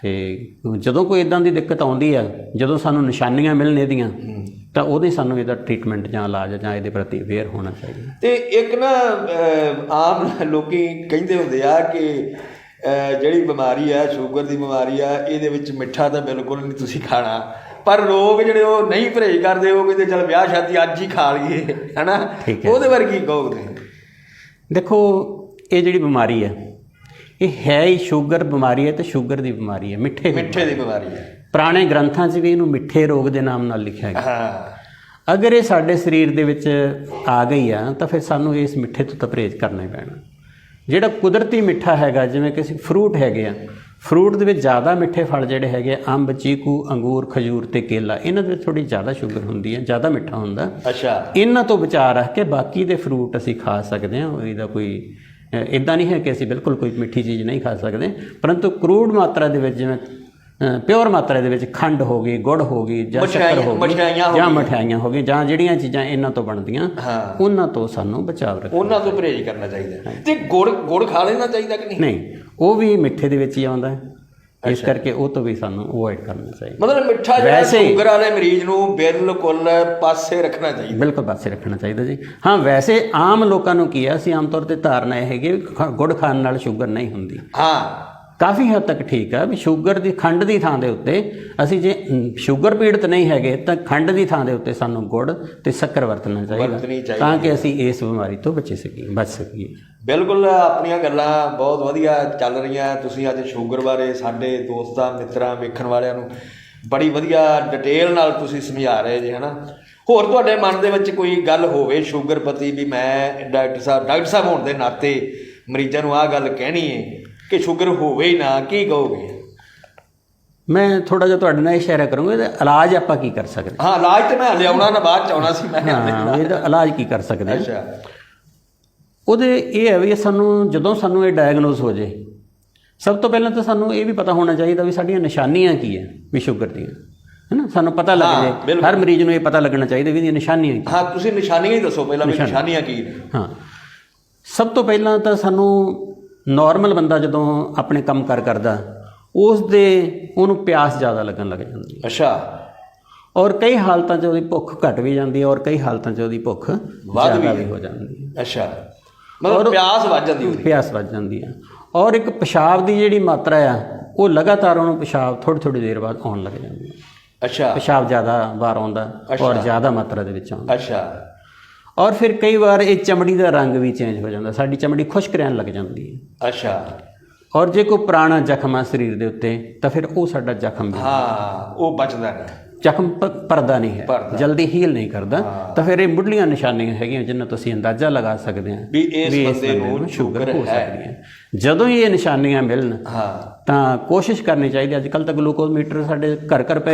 ਤੇ ਜਦੋਂ ਕੋਈ ਇਦਾਂ ਦੀ ਦਿੱਕਤ ਆਉਂਦੀ ਆ ਜਦੋਂ ਸਾਨੂੰ ਨਿਸ਼ਾਨੀਆਂ ਮਿਲਣ ਇਹਦੀਆਂ ਤਾਂ ਉਹਦੇ ਸਾਨੂੰ ਇਹਦਾ ਟ੍ਰੀਟਮੈਂਟ ਜਾਂ ਇਲਾਜ ਜਾਂ ਇਹਦੇ ਪ੍ਰਤੀ ਅਵੇਅਰ ਹੋਣਾ ਚਾਹੀਦਾ। ਤੇ ਇੱਕ ਨਾ ਅਹ, ਆਮ ਲੋਕੀ ਕਹਿੰਦੇ ਹੁੰਦੇ ਆ ਕਿ ਜਿਹੜੀ ਬਿਮਾਰੀ ਆ ਸ਼ੂਗਰ ਦੀ ਬਿਮਾਰੀ ਆ ਇਹਦੇ ਵਿੱਚ ਮਿੱਠਾ ਤਾਂ ਬਿਲਕੁਲ ਨਹੀਂ ਤੁਸੀਂ ਖਾਣਾ। ਪਰ ਲੋਕ ਜਿਹੜੇ ਉਹ ਨਹੀਂ ਪਰਹੇਜ਼ ਕਰਦੇ ਉਹ ਕਹਿੰਦੇ ਚਲ ਵਿਆਹ ਸ਼ਾਦੀ ਅੱਜ ਹੀ ਖਾ ਲਈਏ ਹਨਾ। ਉਹਦੇ ਕੀ ਕਹੋਗੇ ਦੇਖੋ ਇਹ ਜਿਹੜੀ ਬਿਮਾਰੀ ਹੈ ਇਹ ਹੈ ਹੀ ਸ਼ੂਗਰ ਬਿਮਾਰੀ ਹੈ ਤੇ ਸ਼ੂਗਰ ਦੀ ਬਿਮਾਰੀ ਹੈ ਮਿੱਠੇ ਦੀ ਮਿੱਠੇ ਦੀ ਬਿਮਾਰੀ ਹੈ ਪੁਰਾਣੇ ਗ੍ਰੰਥਾਂ 'ਚ ਵੀ ਇਹਨੂੰ ਮਿੱਠੇ ਰੋਗ ਦੇ ਨਾਮ ਨਾਲ ਲਿਖਿਆ ਗਿਆ। ਹਾਂ। ਅਗਰ ਇਹ ਸਾਡੇ ਸਰੀਰ ਦੇ ਵਿੱਚ ਆ ਗਈ ਆ ਤਾਂ ਫਿਰ ਸਾਨੂੰ ਇਸ ਮਿੱਠੇ ਤੋਂ ਤਾਂ ਪਰਹੇਜ਼ ਕਰਨਾ ਹੀ ਪੈਣਾ। ਜਿਹੜਾ ਕੁਦਰਤੀ ਮਿੱਠਾ ਹੈਗਾ ਜਿਵੇਂ ਕਿ ਅਸੀਂ ਫਰੂਟ ਹੈਗੇ ਆ ਫਰੂਟ ਦੇ ਵਿੱਚ ਜ਼ਿਆਦਾ ਮਿੱਠੇ ਫਲ ਜਿਹੜੇ ਹੈਗੇ ਆ, ਅੰਬ ਚੀਕੂ ਅੰਗੂਰ ਖਜੂਰ ਤੇ ਕੇਲਾ ਇਹਨਾਂ ਦੇ ਵਿੱਚ ਥੋੜੀ ਜ਼ਿਆਦਾ ਸ਼ੂਗਰ ਹੁੰਦੀ ਹੈ ਜ਼ਿਆਦਾ ਮਿੱਠਾ ਹੁੰਦਾ। ਅੱਛਾ। ਇਹਨਾਂ ਤੋਂ ਬਚਾ ਰੱਖ ਕੇ ਬਾਕੀ ਦੇ ਫਰੂਟ ਅਸੀਂ ਖਾ ਸਕਦੇ ਹਾਂ ਇਹਦਾ ਕੋਈ ਇਦਾਂ ਨਹੀਂ ਹੈ ਕਿ ਅਸੀਂ ਬਿਲਕੁਲ ਕੋਈ ਮਿੱਠੀ ਚੀਜ਼ ਨਹੀਂ ਖਾ ਸਕਦੇ ਪਰੰਤੂ ਕਰੂਡ ਮਾਤਰਾ ਦੇ ਵਿੱਚ ਜਿਵੇਂ ਪਿਓਰ ਮਾਤਰਾ ਦੇ ਵਿੱਚ ਖੰਡ ਹੋ ਗਈ ਗੁੜ ਹੋ ਗਈ ਜਾਂ ਸ਼ੱਕਰ ਹੋ ਗਈ ਜਾਂ ਗਈਆਂ। ਮਠਿਆਈਆਂ ਹੋ ਗਈਆਂ ਜਾਂ ਜਿਹੜੀਆਂ ਚੀਜ਼ਾਂ ਇਹਨਾਂ ਤੋਂ ਬਣਦੀਆਂ। ਉਹਨਾਂ ਤੋਂ ਸਾਨੂੰ ਬਚਾਵ ਰੱਖਣਾ ਉਹਨਾਂ ਤੋਂ ਪਰਹੇਜ਼ ਕਰਨਾ ਚਾਹੀਦਾ ਤੇ ਗੁੜ ਗੁੜ ਖਾ ਲੈਣਾ ਚਾਹੀਦਾ ਕਿ ਨਹੀਂ? ਨਹੀਂ ਉਹ ਵੀ ਮਿੱਠੇ ਦੇ ਵਿੱਚ ਹੀ ਆਉਂਦਾ ਹੈ। ਇਸ ਕਰਕੇ ਉਹ ਤੋਂ ਵੀ ਸਾਨੂੰ ਅਵੋਇਡ ਕਰਨਾ ਚਾਹੀਦਾ। ਮਤਲਬ ਮਿੱਠਾ ਜਿਹੜਾ ਸ਼ੂਗਰ ਵਾਲੇ ਮਰੀਜ਼ ਨੂੰ ਬਿਲਕੁਲ ਪਾਸੇ ਰੱਖਣਾ ਚਾਹੀਦਾ। ਬਿਲਕੁਲ ਪਾਸੇ ਰੱਖਣਾ ਚਾਹੀਦਾ ਜੀ। ਹਾਂ ਵੈਸੇ ਆਮ ਲੋਕਾਂ ਨੂੰ ਕੀ ਹੈ ਅਸੀਂ ਆਮ ਤੌਰ ਤੇ ਧਾਰਨਾ ਇਹ ਹੈਗੀ ਗੁੜ ਖਾਣ ਨਾਲ ਸ਼ੂਗਰ ਨਹੀਂ ਹੁੰਦੀ। ਹਾਂ। ਕਾਫੀ ਹੱਦ ਤੱਕ ਠੀਕ ਹੈ ਵੀ ਸ਼ੂਗਰ ਦੀ ਖੰਡ ਦੀ ਥਾਂ ਦੇ ਉੱਤੇ ਅਸੀਂ ਜੇ ਸ਼ੂਗਰ ਪੀੜਤ ਨਹੀਂ ਹੈਗੇ ਤਾਂ ਖੰਡ ਦੀ ਥਾਂ ਦੇ ਉੱਤੇ ਸਾਨੂੰ ਗੁੜ ਤੇ ਸ਼ੱਕਰ ਵਰਤਣਾ ਚਾਹੀਦੀ। ਤਾਂ ਕਿ ਅਸੀਂ ਇਸ ਬਿਮਾਰੀ ਤੋਂ ਬਚ ਸਕੀਏ ਬਚ ਸਕੀਏ। ਬਿਲਕੁਲ ਆਪਣੀਆਂ ਗੱਲਾਂ ਬਹੁਤ ਵਧੀਆ ਚੱਲ ਰਹੀਆਂ। ਤੁਸੀਂ ਅੱਜ ਸ਼ੂਗਰ ਬਾਰੇ ਸਾਡੇ ਦੋਸਤਾਂ ਮਿੱਤਰਾਂ ਵੇਖਣ ਵਾਲਿਆਂ ਨੂੰ ਬੜੀ ਵਧੀਆ ਡਿਟੇਲ ਨਾਲ ਤੁਸੀਂ ਸਮਝਾ ਰਹੇ ਜੀ ਹਨਾ? ਹੋਰ ਤੁਹਾਡੇ ਮਨ ਦੇ ਵਿੱਚ ਕੋਈ ਗੱਲ ਹੋਵੇ ਸ਼ੂਗਰ ਪ੍ਰਤੀ ਵੀ ਮੈਂ ਡਾਕਟਰ ਸਾਹਿਬ ਡਾਕਟਰ ਸਾਹਿਬ ਹੋਣ ਦੇ ਨਾਤੇ ਮਰੀਜ਼ਾਂ ਨੂੰ ਆਹ ਗੱਲ ਕਹਿਣੀ ਹੈ ਕਿ ਸ਼ੂਗਰ ਹੋਵੇ ਹੀ ਨਾ ਕੀ ਕਹੋਗੇ? ਮੈਂ ਥੋੜਾ ਜਿਹਾ ਤੁਹਾਡੇ ਨਾਲ ਇਹ ਸ਼ੇਅਰ ਕਰੂੰਗਾ ਇਹਦਾ ਇਲਾਜ ਆਪਾਂ ਕੀ ਕਰ ਸਕਦੇ? ਹਾਂ ਇਲਾਜ ਤੇ ਮੈਂ ਲਿਆਉਣਾ ਨਾ ਬਾਅਦ ਚ ਆਉਣਾ ਸੀ ਮੈਂ। ਹਾਂ ਇਹਦਾ ਇਲਾਜ ਕੀ ਕਰ ਸਕਦੇ ਅੱਛਾ। ਉਹਦੇ ਇਹ ਹੈ ਵੀ ਸਾਨੂੰ ਜਦੋਂ ਸਾਨੂੰ ਇਹ ਡਾਇਗਨੋਸ ਹੋ ਜੇ ਸਭ ਤੋਂ ਪਹਿਲਾਂ ਤਾਂ ਸਾਨੂੰ ਇਹ ਵੀ ਪਤਾ ਹੋਣਾ ਚਾਹੀਦਾ ਵੀ ਸਾਡੀਆਂ ਨਿਸ਼ਾਨੀਆਂ ਕੀ ਹੈ ਵੀ ਸ਼ੂਗਰ ਦੀਆਂ। ਹੈਨਾ? ਸਾਨੂੰ ਪਤਾ ਲੱਗ ਜੇ। ਹਰ ਮਰੀਜ਼ ਨੂੰ ਇਹ ਪਤਾ ਲੱਗਣਾ ਚਾਹੀਦਾ ਵੀ ਇਹਦੀਆਂ ਨਿਸ਼ਾਨੀਆਂ ਕੀ। ਹਾਂ ਤੁਸੀਂ ਨਿਸ਼ਾਨੀਆਂ ਹੀ ਦੱਸੋ ਪਹਿਲਾਂ ਵੀ ਨਿਸ਼ਾਨੀਆਂ। ਕੀ ਹਾਂ। ਸਭ ਤੋਂ ਪਹਿਲਾਂ ਤਾਂ ਸਾਨੂੰ ਨਾਰਮਲ ਬੰਦਾ ਜਦੋਂ ਆਪਣੇ ਕੰਮ ਕਰ ਕਰਦਾ ਉਸ ਦੇ ਉਹਨੂੰ ਪਿਆਸ ਜ਼ਿਆਦਾ ਲੱਗਣ ਲੱਗ ਜਾਂਦੀ ਹੈ। ਅੱਛਾ। ਔਰ ਕਈ ਹਾਲਤਾਂ 'ਚ ਉਹਦੀ ਭੁੱਖ ਘਟ ਵੀ ਜਾਂਦੀ ਹੈ ਔਰ ਕਈ ਹਾਲਤਾਂ 'ਚ ਉਹਦੀ ਭੁੱਖ ਵੱਧ ਵੀ ਹੈ। ਜਾਂਦੀ ਹੈ। ਅੱਛਾ। ਮਤਲਬ ਪਿਆਸ ਵੱਜ ਜਾਂਦੀ ਉਹਦੀ ਪਿਆਸ ਵੱਜ ਜਾਂਦੀ ਹੈ। ਔਰ ਇੱਕ ਪਿਸ਼ਾਬ ਦੀ ਜਿਹੜੀ ਮਾਤਰਾ ਆ ਉਹ ਲਗਾਤਾਰ ਉਹਨੂੰ ਪਿਸ਼ਾਬ ਥੋੜੀ ਥੋੜੀ ਦੇਰ ਬਾਅਦ ਆਉਣ ਲੱਗ ਜਾਂਦੀ ਹੈ। ਅੱਛਾ। ਪਿਸ਼ਾਬ ਜ਼ਿਆਦਾ ਵਾਰ ਆਉਂਦਾ ਔਰ ਜ਼ਿਆਦਾ ਮਾਤਰਾ ਦੇ ਵਿੱਚ ਆਉਂਦਾ। ਅੱਛਾ। ਔਰ ਫਿਰ ਕਈ ਵਾਰ ਇਹ ਚਮੜੀ ਦਾ ਰੰਗ ਵੀ ਚੇਂਜ ਹੋ ਜਾਂਦਾ ਸਾਡੀ ਚਮੜੀ ਖੁਸ਼ਕ ਰਹਿਣ ਲੱਗ ਜਾਂਦੀ ਹੈ। ਅੱਛਾ। ਔਰ ਜੇ ਕੋਈ ਪੁਰਾਣਾ ਜ਼ਖਮ ਆ ਸਰੀਰ ਦੇ ਉੱਤੇ ਤਾਂ ਫਿਰ ਉਹ ਸਾਡਾ ਜ਼ਖਮ ਵੀ ਹਾਂ ਉਹ ਬਚਦਾ ਨਹੀਂ। ਜ਼ਖਮ ਪ- ਭਰਦਾ ਨਹੀਂ ਹੈ। ਜਲਦੀ ਹੀਲ ਨਹੀਂ ਕਰਦਾ। ਤਾਂ ਫਿਰ ਇਹ ਮੁੱਢਲੀਆਂ ਨਿਸ਼ਾਨੀਆਂ ਹੈਗੀਆਂ ਜਿਨ੍ਹਾਂ ਤੋਂ ਅਸੀਂ ਅੰਦਾਜ਼ਾ ਲਗਾ ਸਕਦੇ ਹਾਂ ਵੀ ਇਸ ਬੰਦੇ ਨੂੰ ਸ਼ੂਗਰ ਹੋ ਸਕਦੀ ਹੈ। ਜਦੋਂ ਹੀ ਇਹ ਨਿਸ਼ਾਨੀਆਂ ਮਿਲਣ ਹਾਂ। ਤਾਂ ਕੋਸ਼ਿਸ਼ ਕਰਨੀ ਚਾਹੀਦੀ ਅੱਜ ਕੱਲ ਤਾਂ ਗਲੂਕੋਜ਼ ਮੀਟਰ ਸਾਡੇ ਘਰ ਘਰ ਪਏ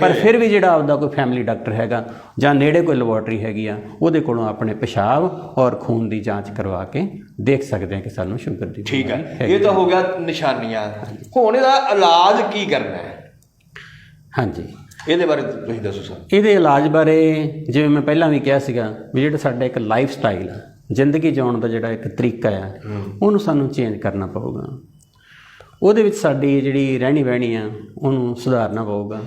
ਪਰ ਫਿਰ ਵੀ ਜਿਹੜਾ ਆਪਦਾ ਕੋਈ ਫੈਮਿਲੀ ਡਾਕਟਰ ਹੈਗਾ ਜਾਂ ਨੇੜੇ ਕੋਈ ਲੈਬੋਰਟਰੀ ਹੈਗੀ ਆ ਉਹਦੇ ਕੋਲੋਂ ਆਪਣੇ ਪਿਸ਼ਾਬ ਔਰ ਖੂਨ ਦੀ ਜਾਂਚ ਕਰਵਾ ਕੇ ਦੇਖ ਸਕਦੇ ਹਾਂ ਕਿ ਸਾਨੂੰ ਸ਼ੂਗਰ ਦੀ ਠੀਕ ਹੈ ਇਹ ਤਾਂ ਹੋ ਗਿਆ ਨਿਸ਼ਾਨੀਆਂ। ਹੁਣ ਇਹਦਾ ਇਲਾਜ ਕੀ ਕਰਨਾ ਹੈ? ਹਾਂਜੀ। ਇਹਦੇ ਬਾਰੇ ਤੁਸੀਂ ਦੱਸੋ ਸਰ। ਇਹਦੇ ਇਲਾਜ ਬਾਰੇ ਜਿਵੇਂ ਮੈਂ ਪਹਿਲਾਂ ਵੀ ਕਿਹਾ ਸੀਗਾ ਵੀ ਜਿਹੜਾ ਸਾਡਾ ਇੱਕ ਲਾਈਫ ਸਟਾਈਲ ਆ ਜ਼ਿੰਦਗੀ ਜਿਉਣ ਦਾ ਜਿਹੜਾ ਇੱਕ ਤਰੀਕਾ ਆ ਉਹਨੂੰ ਸਾਨੂੰ ਚੇਂਜ ਕਰਨਾ ਪਊਗਾ। ਉਹਦੇ ਵਿੱਚ ਸਾਡੀ ਜਿਹੜੀ ਰਹਿਣੀ ਬਹਿਣੀ ਆ ਉਹਨੂੰ ਸੁਧਾਰਨਾ ਪਊਗਾ।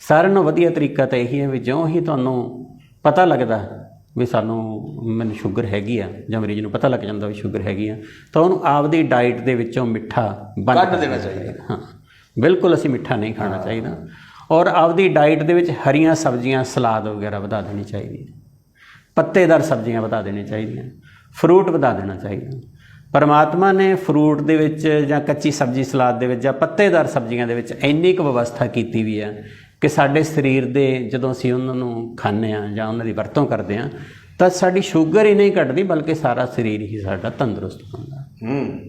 ਸਾਰਿਆਂ ਨਾਲੋਂ ਵਧੀਆ ਤਰੀਕਾ ਤਾਂ ਇਹੀ ਹੈ ਵੀ ਜਿਉਂ ਹੀ ਤੁਹਾਨੂੰ ਪਤਾ ਲੱਗਦਾ ਵੀ ਸਾਨੂੰ ਮੈਨੂੰ ਸ਼ੂਗਰ ਹੈਗੀ ਆ ਜਾਂ ਮਰੀਜ਼ ਨੂੰ ਪਤਾ ਲੱਗ ਜਾਂਦਾ ਵੀ ਸ਼ੂਗਰ ਹੈਗੀ ਆ ਤਾਂ ਉਹਨੂੰ ਆਪਦੀ ਡਾਈਟ ਦੇ ਵਿੱਚੋਂ ਮਿੱਠਾ ਬੰਦ ਕਰ ਦੇਣਾ ਚਾਹੀਦਾ। ਹਾਂ ਬਿਲਕੁਲ ਅਸੀਂ ਮਿੱਠਾ ਨਹੀਂ ਖਾਣਾ ਚਾਹੀਦਾ। ਔਰ ਆਪਦੀ ਡਾਈਟ ਦੇ ਵਿੱਚ ਹਰੀਆਂ ਸਬਜ਼ੀਆਂ, ਸਲਾਦ ਵਗੈਰਾ ਵਧਾ ਦੇਣੀ ਚਾਹੀਦੀ ਹੈ। ਪੱਤੇਦਾਰ ਸਬਜ਼ੀਆਂ ਵਧਾ ਦੇਣੀਆਂ ਚਾਹੀਦੀਆਂ ਫਰੂਟ ਵਧਾ ਦੇਣਾ ਚਾਹੀਦਾ। ਪਰਮਾਤਮਾ ਨੇ ਫਰੂਟ ਦੇ ਵਿੱਚ ਜਾਂ ਕੱਚੀ ਸਬਜ਼ੀ, ਸਲਾਦ ਦੇ ਵਿੱਚ ਜਾਂ ਪੱਤੇਦਾਰ ਸਬਜ਼ੀਆਂ ਦੇ ਵਿੱਚ ਇੰਨੀ ਕੁ ਵਿਵਸਥਾ ਕੀਤੀ ਵੀ ਹੈ ਕਿ ਸਾਡੇ ਸਰੀਰ ਦੇ ਜਦੋਂ ਅਸੀਂ ਉਹਨਾਂ ਨੂੰ ਖਾਂਦੇ ਆ ਜਾਂ ਉਹਨਾਂ ਦੀ ਵਰਤੋਂ ਕਰਦੇ ਆ ਤਾਂ ਸਾਡੀ ਸ਼ੂਗਰ ਹੀ ਨਹੀਂ ਘਟਦੀ, ਬਲਕਿ ਸਾਰਾ ਸਰੀਰ ਹੀ ਸਾਡਾ ਤੰਦਰੁਸਤ ਹੁੰਦਾ। ਹੂੰ।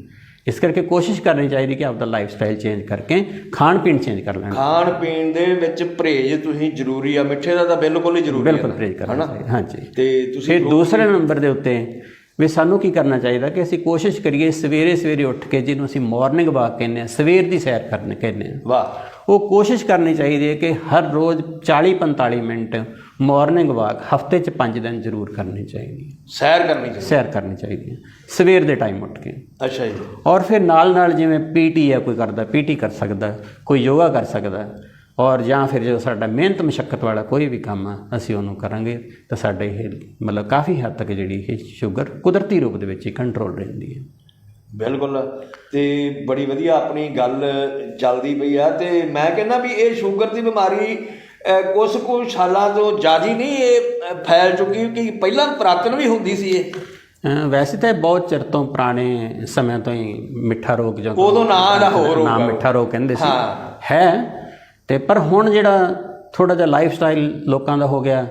ਇਸ ਕਰਕੇ ਕੋਸ਼ਿਸ਼ ਕਰਨੀ ਚਾਹੀਦੀ ਕਿ ਆਪਦਾ ਲਾਈਫ ਸਟਾਈਲ ਚੇਂਜ ਕਰਕੇ ਖਾਣ ਪੀਣ ਚੇਂਜ ਕਰ ਲੈਣਾ। ਖਾਣ ਪੀਣ ਦੇ ਵਿੱਚ ਪਰਹੇਜ਼ ਤੁਸੀਂ ਜ਼ਰੂਰੀ ਆ ਮਿੱਠੇ ਦਾ ਤਾਂ ਬਿਲਕੁਲ ਹੀ ਜ਼ਰੂਰੀ ਬਿਲਕੁਲ ਹੈ ਪਰਹੇਜ਼ ਕਰਨਾ ਚਾਹੀਦਾ ਹਾਂਜੀ। ਤੇ ਤੁਸੀਂ ਫਿਰ ਦੂਸਰੇ ਨੰਬਰ ਦੇ ਉੱਤੇ ਵੀ ਸਾਨੂੰ ਕੀ ਕਰਨਾ ਚਾਹੀਦਾ ਕਿ ਅਸੀਂ ਕੋਸ਼ਿਸ਼ ਕਰੀਏ ਸਵੇਰੇ ਸਵੇਰੇ ਉੱਠ ਕੇ ਜਿਹਨੂੰ ਅਸੀਂ ਮਾਰਨਿੰਗ ਵਾਕ ਕਹਿੰਦੇ ਆ ਸਵੇਰ ਦੀ ਸੈਰ ਕਰਨ ਕਹਿੰਦੇ ਆ ਵਾਹ। ਉਹ ਕੋਸ਼ਿਸ਼ ਕਰਨੀ ਚਾਹੀਦੀ ਹੈ ਕਿ ਹਰ ਰੋਜ਼ 40-45 ਮਿੰਟ ਮਾਰਨਿੰਗ ਵਾਕ ਹਫ਼ਤੇ 'ਚ 5 ਦਿਨ ਜ਼ਰੂਰ ਕਰਨੀ ਚਾਹੀਦੀ ਹੈ। ਸੈਰ ਕਰਨੀ ਚਾਹੀਦੀ ਸੈਰ ਕਰਨੀ ਚਾਹੀਦੀ ਹੈ। ਸਵੇਰ ਦੇ ਟਾਈਮ ਉੱਠ ਕੇ। ਅੱਛਾ ਜੀ। ਔਰ ਫਿਰ ਨਾਲ ਨਾਲ ਜਿਵੇਂ ਪੀਟੀ ਹੈ ਕੋਈ ਕਰਦਾ ਪੀਟੀ ਕਰ ਸਕਦਾ ਕੋਈ ਯੋਗਾ ਕਰ ਸਕਦਾ। ਔਰ ਜਾਂ ਫਿਰ ਜੋ ਸਾਡਾ ਮਿਹਨਤ ਮੁਸ਼ੱਕਤ ਵਾਲਾ ਕੋਈ ਵੀ ਕੰਮ ਆ ਅਸੀਂ ਉਹਨੂੰ ਕਰਾਂਗੇ ਤਾਂ ਸਾਡੇ ਇਹ ਮਤਲਬ ਕਾਫੀ ਹੱਦ ਤੱਕ ਜਿਹੜੀ ਇਹ ਸ਼ੂਗਰ ਕੁਦਰਤੀ ਰੂਪ ਦੇ ਵਿੱਚ ਹੀ ਕੰਟਰੋਲ ਰਹਿੰਦੀ ਹੈ। ਬਿਲਕੁਲ। ਤੇ ਬੜੀ ਵਧੀਆ ਆਪਣੀ ਗੱਲ ਚੱਲਦੀ ਪਈ ਆ। ਤੇ ਮੈਂ ਕਹਿੰਦਾ ਵੀ ਇਹ ਸ਼ੂਗਰ ਦੀ ਬਿਮਾਰੀ ਕੁਛ ਕੁ ਸਾਲਾਂ ਤੋਂ ਜ਼ਿਆਦੀ ਨਹੀਂ ਇਹ ਫੈਲ ਚੁੱਕੀ ਕਿ ਪਹਿਲਾਂ ਪੁਰਾਤਨ ਵੀ ਹੁੰਦੀ ਸੀ ਇਹ। ਵੈਸੇ ਤਾਂ ਬਹੁਤ ਚਿਰ ਤੋਂ ਪੁਰਾਣੇ ਸਮਿਆਂ ਤੋਂ ਹੀ ਮਿੱਠਾ ਰੋਗ ਜਾਂ ਉਦੋਂ ਨਾਂ ਇਹਦਾ ਹੋਰ। ਨਾਮ ਮਿੱਠਾ ਰੋਗ ਕਹਿੰਦੇ ਸੀ। ਹਾਂ। ਹੈ ਤੇ ਪਰ ਹੁਣ ਜਿਹੜਾ ਥੋੜਾ ਜਿਹਾ ਲਾਈਫ ਸਟਾਈਲ ਲੋਕਾਂ ਦਾ ਹੋ ਗਿਆ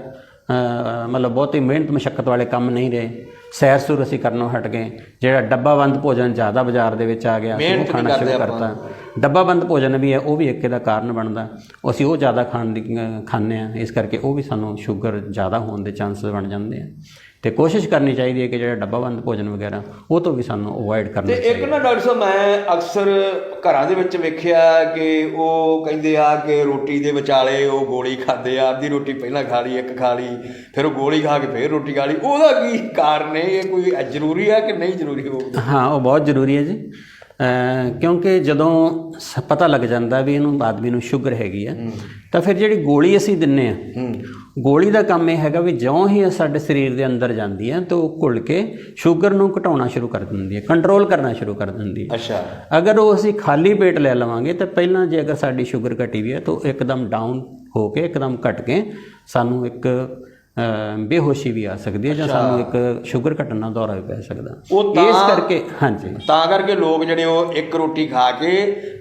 ਮਤਲਬ ਬਹੁਤੀ ਮਿਹਨਤ ਮੁਸ਼ੱਕਤ ਵਾਲੇ ਕੰਮ ਨਹੀਂ ਰਹੇ। ਸੈਰ ਸੁਰ ਅਸੀਂ ਕਰਨੋਂ ਹਟ ਗਏ। ਜਿਹੜਾ ਡੱਬਾਬੰਦ ਭੋਜਨ ਜ਼ਿਆਦਾ ਬਾਜ਼ਾਰ ਦੇ ਵਿੱਚ ਆ ਗਿਆ ਉਹ ਖਾਣਾ ਸ਼ੁਰੂ ਕਰਤਾ। ਡੱਬਾਬੰਦ ਭੋਜਨ ਵੀ ਹੈ ਉਹ ਵੀ ਇੱਕ ਇਹਦਾ ਕਾਰਨ ਬਣਦਾ। ਅਸੀਂ ਉਹ ਜ਼ਿਆਦਾ ਖਾਣ ਦੀ ਖਾਂਦੇ ਆ ਇਸ ਕਰਕੇ ਉਹ ਵੀ ਸਾਨੂੰ ਸ਼ੂਗਰ ਜ਼ਿਆਦਾ ਹੋਣ ਦੇ ਚਾਂਸਸ ਬਣ ਜਾਂਦੇ ਆ। ਤੇ ਕੋਸ਼ਿਸ਼ ਕਰਨੀ ਚਾਹੀਦੀ ਹੈ ਕਿ ਜਿਹੜਾ ਡੱਬਾਬੰਦ ਭੋਜਨ ਵਗੈਰਾ ਉਹ ਤੋਂ ਵੀ ਸਾਨੂੰ ਅਵੋਇਡ ਕਰਨਾ ਤੇ ਇੱਕ ਨਾ ਡਾਕਟਰ ਸਾਹਿਬ ਮੈਂ ਅਕਸਰ ਘਰਾਂ ਦੇ ਵਿੱਚ ਵੇਖਿਆ ਕਿ ਉਹ ਕਹਿੰਦੇ ਆ ਕਿ ਰੋਟੀ ਦੇ ਵਿਚਾਲੇ ਉਹ ਗੋਲੀ ਖਾਂਦੇ ਆ ਅੱਧੀ ਰੋਟੀ ਪਹਿਲਾਂ ਖਾ ਲਈ ਇੱਕ ਖਾ ਲਈ ਫਿਰ ਉਹ ਗੋਲੀ ਖਾ ਕੇ ਫਿਰ ਰੋਟੀ ਖਾ ਲਈ। ਉਹਦਾ ਕੀ ਕਾਰਨ ਹੈ? ਇਹ ਕੋਈ ਜ਼ਰੂਰੀ ਹੈ ਕਿ ਨਹੀਂ ਜ਼ਰੂਰੀ ਹੋਊਗਾ? ਹਾਂ ਉਹ ਬਹੁਤ ਜ਼ਰੂਰੀ ਹੈ ਜੀ। ਕਿਉਂਕਿ ਜਦੋਂ ਪਤਾ ਲੱਗ ਜਾਂਦਾ ਵੀ ਇਹਨੂੰ ਆਦਮੀ ਨੂੰ ਸ਼ੂਗਰ ਹੈਗੀ ਆ ਤਾਂ ਫਿਰ ਜਿਹੜੀ ਗੋਲੀ ਅਸੀਂ ਦਿੰਨੇ ਆ ਗੋਲੀ ਦਾ ਕੰਮ ਇਹ ਹੈਗਾ ਵੀ ਜਿਉਂ ਹੀ ਇਹ ਸਾਡੇ ਸਰੀਰ ਦੇ ਅੰਦਰ ਜਾਂਦੀ ਹੈ ਤਾਂ ਉਹ ਘੁਲ ਕੇ ਸ਼ੂਗਰ ਨੂੰ ਘਟਾਉਣਾ ਸ਼ੁਰੂ ਕਰ ਦਿੰਦੀ ਹੈ ਕੰਟਰੋਲ ਕਰਨਾ ਸ਼ੁਰੂ ਕਰ ਦਿੰਦੀ ਹੈ ਅੱਛਾ। ਅਗਰ ਉਹ ਅਸੀਂ ਖਾਲੀ ਪੇਟ ਲੈ ਲਵਾਂਗੇ ਤਾਂ ਪਹਿਲਾਂ ਜੇ ਅਗਰ ਸਾਡੀ ਸ਼ੂਗਰ ਘਟੀ ਵੀ ਹੈ ਤਾਂ ਇੱਕਦਮ ਡਾਊਨ ਹੋ ਕੇ ਇੱਕਦਮ ਘਟ ਕੇ ਸਾਨੂੰ ਇੱਕ ਬੇਹੋਸ਼ੀ ਵੀ ਆ ਸਕਦੀ ਹੈ ਜਾਂ ਸਾਨੂੰ ਇੱਕ ਸ਼ੂਗਰ ਘਟਣ ਨਾਲ ਦੌਰਾ ਵੀ ਪੈ ਸਕਦਾ। ਇਸ ਕਰਕੇ ਹਾਂਜੀ। ਤਾਂ ਕਰਕੇ ਲੋਕ ਜਿਹੜੇ ਉਹ ਇੱਕ ਰੋਟੀ ਖਾ ਕੇ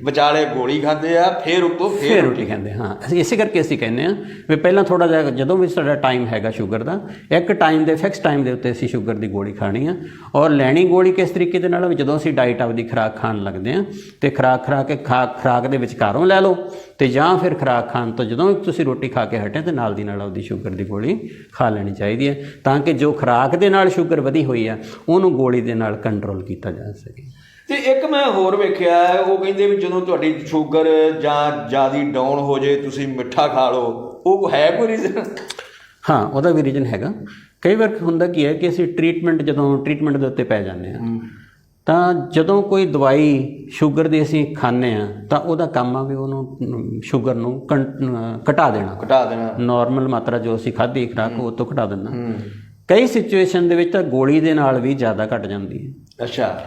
ਵਿਚਾਲੇ ਗੋਲੀ ਖਾਂਦੇ ਆ ਫੇਰ ਉੱਤੋਂ ਫੇਰ ਰੋਟੀ ਖਾਂਦੇ ਹਾਂ। ਅਸੀਂ ਇਸੇ ਕਰਕੇ ਅਸੀਂ ਕਹਿੰਦੇ ਆ ਵੀ ਪਹਿਲਾਂ ਥੋੜਾ ਜਿਹਾ ਜਦੋਂ ਵੀ ਸਾਡਾ ਟਾਈਮ ਹੈਗਾ ਸ਼ੂਗਰ ਦਾ ਇੱਕ ਟਾਈਮ ਦੇ ਫਿਕਸ ਟਾਈਮ ਦੇ ਉੱਤੇ ਅਸੀਂ ਸ਼ੂਗਰ ਦੀ ਗੋਲੀ ਖਾਣੀ ਆ। ਔਰ ਲੈਣੀ ਗੋਲੀ ਕਿਸ ਤਰੀਕੇ ਦੇ ਨਾਲ ਜਦੋਂ ਅਸੀਂ ਡਾਈਟ ਆਪਦੀ ਖੁਰਾਕ ਖਾਣ ਲੱਗਦੇ ਆ ਤੇ ਖੁਰਾਕ ਖਰਾ ਕੇ ਖਾ ਖੁਰਾਕ ਦੇ ਵਿਚਕਾਰੋਂ ਲੈ ਲਓ। ਤੇ ਜਾਂ ਫਿਰ ਖੁਰਾਕ ਖਾਣ ਤੋਂ ਜਦੋਂ ਤੁਸੀਂ ਰੋਟੀ ਖਾ ਕੇ ਹਟੇ ਤੇ ਨਾਲ ਦੀ ਨਾਲ ਆਪਦੀ ਸ਼ੂਗਰ ਦੀ ਗੋਲੀ ਖਾ ਲੈਣੀ ਚਾਹੀਦੀ ਹੈ ਤਾਂ ਕਿ ਜੋ ਖੁਰਾਕ ਦੇ ਨਾਲ ਸ਼ੂਗਰ ਵਧੀ ਹੋਈ ਆ ਉਹਨੂੰ ਗੋਲੀ ਦੇ ਨਾਲ ਕੰਟਰੋਲ ਕੀਤਾ ਜਾ ਸਕੇ। ਤੇ ਇੱਕ ਮੈਂ ਹੋਰ ਵੇਖਿਆ ਹੈ, ਉਹ ਕਹਿੰਦੇ ਵੀ ਜਦੋਂ ਤੁਹਾਡੀ ਸ਼ੂਗਰ ਜਾਂ ਜਿਆਦੀ ਡਾਊਨ ਹੋ ਜੇ ਤੁਸੀਂ ਮਿੱਠਾ ਖਾ ਲਓ ਉਹ ਹੈ ਕੋਈ ਰੀਜ਼ਨ ਹਾਂ ਉਹਦਾ ਵੀ ਰੀਜਨ ਹੈਗਾ। ਕਈ ਵਾਰ ਹੁੰਦਾ ਕੀ ਹੈ ਕਿ ਅਸੀਂ ਟ੍ਰੀਟਮੈਂਟ ਜਦੋਂ ਟ੍ਰੀਟਮੈਂਟ ਦੇ ਉੱਤੇ ਪੈ ਜਾਂਦੇ ਆ ਤਾਂ ਜਦੋਂ ਕੋਈ ਦਵਾਈ ਸ਼ੂਗਰ ਦੀ ਅਸੀਂ ਖਾਂਦੇ ਆ ਤਾਂ ਉਹਦਾ ਕੰਮ ਆ ਵੀ ਉਹਨੂੰ ਸ਼ੂਗਰ ਨੂੰ ਘਟਾ ਦੇਣਾ। ਘਟਾ ਦੇਣਾ। ਨਾਰਮਲ ਮਾਤਰਾ ਜੋ ਅਸੀਂ ਖਾਧੀ ਖੁਰਾਕ ਉਹ ਤੋਂ ਘਟਾ ਦੇਣਾ ਕਈ ਸਿਚੁਏਸ਼ਨ ਦੇ ਵਿੱਚ ਤਾਂ ਗੋਲੀ ਦੇ ਨਾਲ ਵੀ ਜ਼ਿਆਦਾ ਘਟ ਜਾਂਦੀ ਹੈ। ਅੱਛਾ।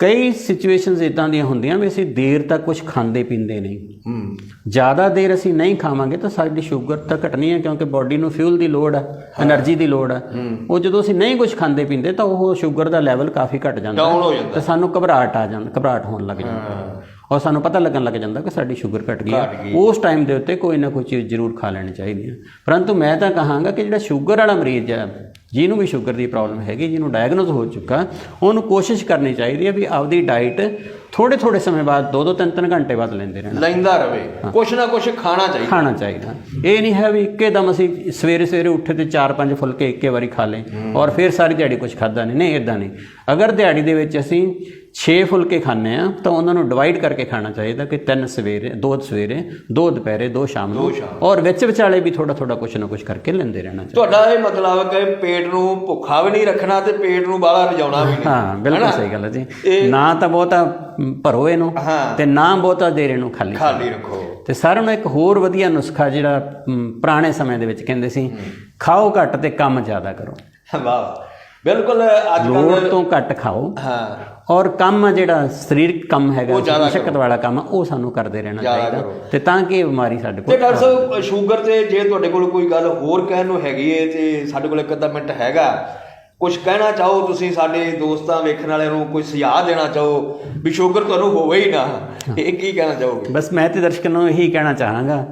ਕਈ ਸਿਚੁਏਸ਼ਨਸ ਇਦਾਂ ਦੀਆਂ ਹੁੰਦੀਆਂ ਵੀ ਅਸੀਂ ਦੇਰ ਤੱਕ ਕੁਝ ਖਾਂਦੇ ਪੀਂਦੇ ਨਹੀਂ। ਹੂੰ। ਜ਼ਿਆਦਾ ਦੇਰ ਅਸੀਂ ਨਹੀਂ ਖਾਵਾਂਗੇ ਤਾਂ ਸਾਡੀ ਸ਼ੂਗਰ ਤਾਂ ਘਟਣੀ ਹੈ ਕਿਉਂਕਿ ਬਾਡੀ ਨੂੰ ਫਿਊਲ ਦੀ ਲੋੜ ਹੈ એનર્ਜੀ ਦੀ ਲੋੜ ਹੈ। ਉਹ ਜਦੋਂ ਅਸੀਂ ਨਹੀਂ ਕੁਝ ਖਾਂਦੇ ਪੀਂਦੇ ਤਾਂ ਉਹ ਸ਼ੂਗਰ ਦਾ ਲੈਵਲ ਕਾਫੀ ਘਟ ਜਾਂਦਾ। ਡਾਊਨ ਹੋ ਜਾਂਦਾ। ਤੇ ਸਾਨੂੰ ਘਬਰਾਹਟ ਆ ਜਾਂਦਾ ਘਬਰਾਹਟ ਹੋਣ ਲੱਗ ਜਾਂਦਾ ਔਰ ਸਾਨੂੰ ਪਤਾ ਲੱਗਣ ਲੱਗ ਜਾਂਦਾ ਕਿ ਸਾਡੀ ਸ਼ੂਗਰ ਘਟ ਗਈ ਹੈ। ਉਸ ਟਾਈਮ ਦੇ ਉੱਤੇ ਕੋਈ ਨਾ ਕੋਈ ਚੀਜ਼ ਜ਼ਰੂਰ ਖਾ ਲੈਣੀ ਚਾਹੀਦੀ ਹੈ। ਪਰੰਤੂ ਮੈਂ ਤਾਂ ਕਹਾਂਗਾ ਕਿ ਜਿਹੜਾ ਸ਼ੂਗਰ ਵਾਲਾ ਮਰੀਜ਼ ਹੈ ਜਿਹਨੂੰ ਵੀ ਸ਼ੂਗਰ ਦੀ ਪ੍ਰੋਬਲਮ ਹੈਗੀ ਜਿਹਨੂੰ ਡਾਇਗਨੋਸ ਹੋ ਚੁੱਕਾ ਉਹਨੂੰ ਕੋਸ਼ਿਸ਼ ਕਰਨੀ ਚਾਹੀਦੀ ਹੈ ਵੀ ਆਪਦੀ ਡਾਈਟ ਥੋੜੇ ਥੋੜੇ ਸਮੇਂ ਬਾਅਦ 2-2 3-3 ਘੰਟੇ ਬਾਅਦ ਲੈਂਦੇ ਰਹਿਣਾ। ਲੈਂਦਾ ਰਵੇ। ਕੁਛ ਨਾ ਕੁਛ ਖਾਣਾ ਚਾਹੀਦਾ। ਖਾਣਾ ਚਾਹੀਦਾ। ਇਹ ਨਹੀਂ ਹੈ ਵੀ ਇੱਕੇ ਦਮ ਅਸੀਂ ਸਵੇਰੇ ਸਵੇਰੇ ਉੱਠੇ ਤੇ 4-5 ਫੁਲਕੇ ਇੱਕੇ ਵਾਰੀ ਖਾ ਲਏ ਔਰ ਫਿਰ ਸਾਰੀ ਦਿਹਾੜੀ ਕੁਝ ਖਾਦਾ ਨਹੀਂ। ਨਹੀਂ ਇਦਾਂ ਨਹੀਂ। ਅਗਰ ਦਿਹਾੜੀ ਦੇ ਵਿੱਚ ਅਸੀਂ 6 ਫੁਲਕੇ ਖਾਂਦੇ ਆ ਤਾਂ ਉਹਨਾਂ ਨੂੰ ਡਿਵਾਈਡ ਕਰਕੇ ਖਾਣਾ ਚਾਹੀਦਾ ਕਿ ਤਿੰਨ ਸਵੇਰੇ ਦੋ ਸਵੇਰੇ ਦੋ ਦੁਪਹਿਰੇ ਦੋ ਸ਼ਾਮ ਨੂੰ। ਔਰ ਵਿੱਚ ਵਿਚਾਲੇ ਵੀ ਥੋੜਾ ਥੋੜਾ ਕੁਝ ਨਾ ਕੁਝ ਕਰਕੇ ਲੈਂਦੇ ਰਹਿਣਾ ਚਾਹੀਦਾ। ਤੁਹਾਡਾ ਇਹ ਮਤਲਬ ਹੈ ਕਿ ਪੇਟ ਨੂੰ ਭੁੱਖਾ ਵੀ ਨਹੀਂ ਰੱਖਣਾ ਤੇ ਪੇਟ ਨੂੰ ਬਾਹਲਾ ਰਜਾਉਣਾ ਵੀ ਨਹੀਂ। ਹਾਂ ਬਿਲਕੁਲ ਸਹੀ ਗੱਲ ਹੈ ਜੀ। ਨਾ ਤਾਂ ਬਹੁਤਾ ਭਰੋ ਇਹਨੂੰ। ਤੇ ਨਾ ਬਹੁਤਾ ਦੇਰ ਇਹਨੂੰ ਖਾਲੀ ਖਾਲੀ ਰੱਖੋ। ਤੇ ਸਾਰਿਆਂ ਨੂੰ ਇੱਕ ਹੋਰ ਵਧੀਆ ਨੁਸਖਾ ਜਿਹੜਾ ਪੁਰਾਣੇ ਸਮੇਂ ਦੇ ਵਿੱਚ ਕਹਿੰਦੇ ਸੀ ਖਾਓ ਘੱਟ ਤੇ ਕੰਮ ਜ਼ਿਆਦਾ ਕਰੋ। ਵਾਹ। ਬਿਲਕੁਲ ਅੱਜ ਲੋੜ ਤੋਂ ਘੱਟ ਖਾਓ। ਹਾਂ। ਔਰ ਕੰਮ ਜਿਹੜਾ ਸਰੀਰਕ ਕੰਮ ਹੈਗਾ ਮੁਸ਼ਕਲ ਵਾਲਾ ਕੰਮ ਉਹ ਸਾਨੂੰ ਕਰਦੇ ਰਹਿਣਾ ਚਾਹੀਦਾ। ਤੇ ਤਾਂ ਕਿ ਇਹ ਬਿਮਾਰੀ ਸਾਡੇ ਤੇ ਕੋਲ ਡਾਕਟਰ ਸਾਹਿਬ ਸ਼ੂਗਰ ਤੇ ਜੇ ਤੁਹਾਡੇ ਕੋਲ ਕੋਈ ਗੱਲ ਹੋਰ ਕਹਿਣ ਨੂੰ ਹੈਗੀ ਏ ਤੇ ਸਾਡੇ ਕੋਲ ਇੱਕ ਅੱਧਾ ਮਿੰਟ ਹੈਗਾ। ਕੁਝ ਕਹਿਣਾ ਚਾਹੋ ਤੁਸੀਂ ਸਾਡੇ ਦੋਸਤਾਂ ਵੇਖਣ ਵਾਲਿਆਂ ਨੂੰ ਕੋਈ ਸੁਝਾਅ ਦੇਣਾ ਚਾਹੋ ਵੀ ਸ਼ੂਗਰ ਤੁਹਾਨੂੰ ਹੋਵੇ ਹੀ ਨਾ। ਇਹ ਕੀ ਕਹਿਣਾ ਚਾਹੋਗੇ? ਬਸ ਮੈਂ ਤੇ ਦਰਸ਼ਕਾਂ ਨੂੰ ਇਹੀ ਕਹਿਣਾ ਚਾਹਾਂਗਾ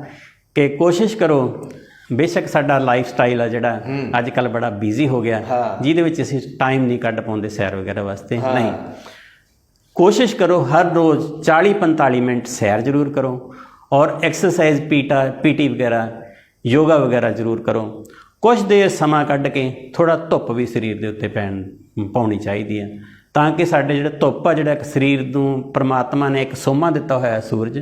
ਕਿ ਕੋਸ਼ਿਸ਼ ਕਰੋ ਬੇਸ਼ੱਕ ਸਾਡਾ ਲਾਈਫ ਸਟਾਈਲ ਆ ਜਿਹੜਾ ਅੱਜ ਕੱਲ ਬੜਾ ਬਿਜ਼ੀ ਹੋ ਗਿਆ। ਜਿਹਦੇ ਵਿੱਚ ਅਸੀਂ ਟਾਈਮ ਨਹੀਂ ਕੱਢ ਪਾਉਂਦੇ ਸੈਰ ਵਗੈਰਾ ਵਾਸਤੇ। ਨਹੀਂ। ਕੋਸ਼ਿਸ਼ ਕਰੋ ਹਰ ਰੋਜ਼ 40-45 ਮਿੰਟ ਸੈਰ ਜ਼ਰੂਰ ਕਰੋ ਔਰ ਐਕਸਰਸਾਈਜ਼ ਪੀਟਾ ਪੀਟੀ ਵਗੈਰਾ ਯੋਗਾ ਵਗੈਰਾ ਜ਼ਰੂਰ ਕਰੋ। ਕੁਝ ਦੇਰ ਸਮਾਂ ਕੱਢ ਕੇ ਥੋੜਾ ਧੁੱਪ ਵੀ ਸਰੀਰ ਦੇ ਉੱਤੇ ਪੈਣ ਪਾਉਣੀ ਚਾਹੀਦੀ ਹੈ ਤਾਂ ਕਿ ਸਾਡੇ ਜਿਹੜਾ ਧੁੱਪ ਆ ਜਿਹੜਾ ਇੱਕ ਸਰੀਰ ਨੂੰ ਪ੍ਰਮਾਤਮਾ ਨੇ ਇੱਕ ਸੋਮਾ ਦਿੱਤਾ ਹੋਇਆ ਸੂਰਜ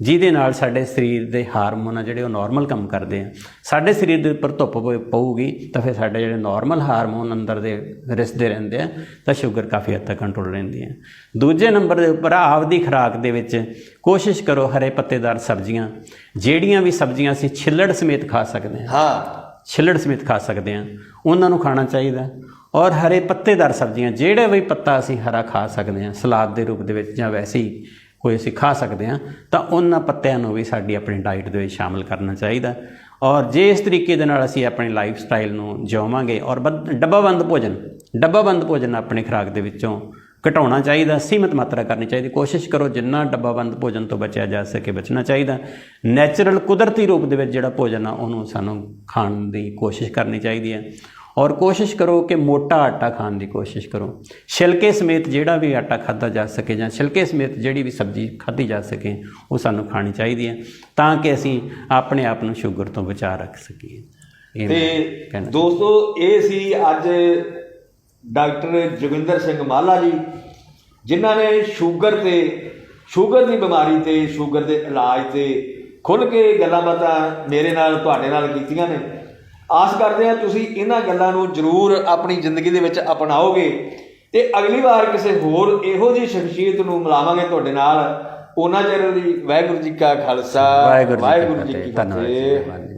ਜਿਹਦੇ ਨਾਲ ਸਾਡੇ ਸਰੀਰ ਦੇ ਹਾਰਮੋਨ ਆ ਜਿਹੜੇ ਉਹ ਨਾਰਮਲ ਕੰਮ ਕਰਦੇ ਆ। ਸਾਡੇ ਸਰੀਰ ਦੇ ਉੱਪਰ ਧੁੱਪ ਪਊ- ਪਊਗੀ ਤਾਂ ਫਿਰ ਸਾਡੇ ਜਿਹੜੇ ਨਾਰਮਲ ਹਾਰਮੋਨ ਅੰਦਰ ਦੇ ਰਿਸਦੇ ਰਹਿੰਦੇ ਆ ਤਾਂ ਸ਼ੂਗਰ ਕਾਫੀ ਹੱਦ ਤੱਕ ਕੰਟਰੋਲ ਰਹਿੰਦੀ ਹੈ ਦੂਜੇ ਨੰਬਰ ਦੇ ਉੱਪਰ ਆਪਦੀ ਖੁਰਾਕ ਦੇ ਵਿੱਚ ਕੋਸ਼ਿਸ਼ ਕਰੋ ਹਰੇ ਪੱਤੇਦਾਰ ਸਬਜ਼ੀਆਂ ਜਿਹੜੀਆਂ ਵੀ ਸਬਜ਼ੀਆਂ ਅਸੀਂ ਛਿੱਲੜ ਸਮੇਤ ਖਾ ਸਕਦੇ ਹਾਂ ਹਾਂ। ਛਿੱਲੜ ਸਮੇਤ ਖਾ ਸਕਦੇ ਹਾਂ ਉਹਨਾਂ ਨੂੰ ਖਾਣਾ ਚਾਹੀਦਾ। ਔਰ ਹਰੇ ਪੱਤੇਦਾਰ ਸਬਜ਼ੀਆਂ, ਜਿਹੜੇ ਵੀ ਪੱਤਾ ਅਸੀਂ ਹਰਾ ਖਾ ਸਕਦੇ ਹਾਂ, ਸਲਾਦ ਦੇ ਰੂਪ ਦੇ ਵਿੱਚ ਜਾਂ ਵੈਸੇ ਹੀ ਕੋਈ ਅਸੀਂ ਖਾ ਸਕਦੇ ਹਾਂ, ਤਾਂ ਉਹਨਾਂ ਪੱਤਿਆਂ ਨੂੰ ਵੀ ਸਾਡੀ ਆਪਣੀ ਡਾਈਟ ਦੇ ਵਿੱਚ ਸ਼ਾਮਲ ਕਰਨਾ ਚਾਹੀਦਾ। ਔਰ ਜੇ ਇਸ ਤਰੀਕੇ ਦੇ ਨਾਲ ਅਸੀਂ ਆਪਣੀ ਲਾਈਫ ਸਟਾਈਲ ਨੂੰ ਜਿਉਵਾਂਗੇ ਔਰ ਬੰਦ- ਡੱਬਾਬੰਦ ਭੋਜਨ ਡੱਬਾਬੰਦ ਭੋਜਨ ਆਪਣੀ ਖੁਰਾਕ ਦੇ ਵਿੱਚੋਂ ਘਟਾਉਣਾ ਚਾਹੀਦਾ, ਸੀਮਤ ਮਾਤਰਾ ਕਰਨੀ ਚਾਹੀਦੀ। ਕੋਸ਼ਿਸ਼ ਕਰੋ ਜਿੰਨਾ ਡੱਬਾਬੰਦ ਭੋਜਨ ਤੋਂ ਬਚਿਆ ਜਾ ਸਕੇ ਬਚਣਾ ਚਾਹੀਦਾ। ਨੈਚੁਰਲ ਕੁਦਰਤੀ ਰੂਪ ਦੇ ਵਿੱਚ ਜਿਹੜਾ ਭੋਜਨ ਆ, ਉਹਨੂੰ ਸਾਨੂੰ ਖਾਣ ਦੀ ਕੋਸ਼ਿਸ਼ ਕਰਨੀ ਚਾਹੀਦੀ ਹੈ। ਔਰ ਕੋਸ਼ਿਸ਼ ਕਰੋ ਕਿ ਮੋਟਾ ਆਟਾ ਖਾਣ ਦੀ ਕੋਸ਼ਿਸ਼ ਕਰੋ। ਛਿਲਕੇ ਸਮੇਤ ਜਿਹੜਾ ਵੀ ਆਟਾ ਖਾਧਾ ਜਾ ਸਕੇ ਜਾਂ ਛਿਲਕੇ ਸਮੇਤ ਜਿਹੜੀ ਵੀ ਸਬਜ਼ੀ ਖਾਧੀ ਜਾ ਸਕੇ ਉਹ ਸਾਨੂੰ ਖਾਣੀ ਚਾਹੀਦੀ ਹੈ ਤਾਂ ਕਿ ਅਸੀਂ ਆਪਣੇ ਆਪ ਨੂੰ ਸ਼ੂਗਰ ਤੋਂ ਬਚਾ ਰੱਖ ਸਕੀਏ। ਤੇ ਦੋਸਤੋ ਇਹ ਸੀ ਅੱਜ ਡਾਕਟਰ ਜੋਗਿੰਦਰ ਸਿੰਘ ਮਾਲਾ ਜੀ ਜਿਨ੍ਹਾਂ ਨੇ ਸ਼ੂਗਰ ਤੇ ਸ਼ੂਗਰ ਦੀ ਬਿਮਾਰੀ ਤੇ ਸ਼ੂਗਰ ਦੇ ਇਲਾਜ ਤੇ ਖੁੱਲ ਕੇ ਗੱਲਾਂ ਬਾਤਾਂ ਮੇਰੇ ਨਾਲ ਤੁਹਾਡੇ ਨਾਲ ਕੀਤੀਆਂ ਨੇ। ਆਸ ਕਰਦੇ ਹਾਂ ਤੁਸੀਂ ਇਹਨਾਂ ਗੱਲਾਂ ਨੂੰ ਜ਼ਰੂਰ ਆਪਣੀ ਜ਼ਿੰਦਗੀ ਦੇ ਵਿੱਚ ਅਪਣਾਓਗੇ ਤੇ ਅਗਲੀ ਵਾਰ ਕਿਸੇ ਹੋਰ ਇਹੋ ਜਿਹੀ ਸ਼ਖਸੀਅਤ ਨੂੰ ਮਿਲਾਵਾਂਗੇ ਤੁਹਾਡੇ ਨਾਲ। ਉਹਨਾਂ ਚਿਰ ਲਈ ਵਾਹਿਗੁਰੂ ਜੀ ਕਾ ਖਾਲਸਾ ਵਾਹਿਗੁਰੂ ਜੀ ਕੀ ਵਾਹਿਗੁਰੂ ਜੀ ਕੀ ਫਤਿਹ।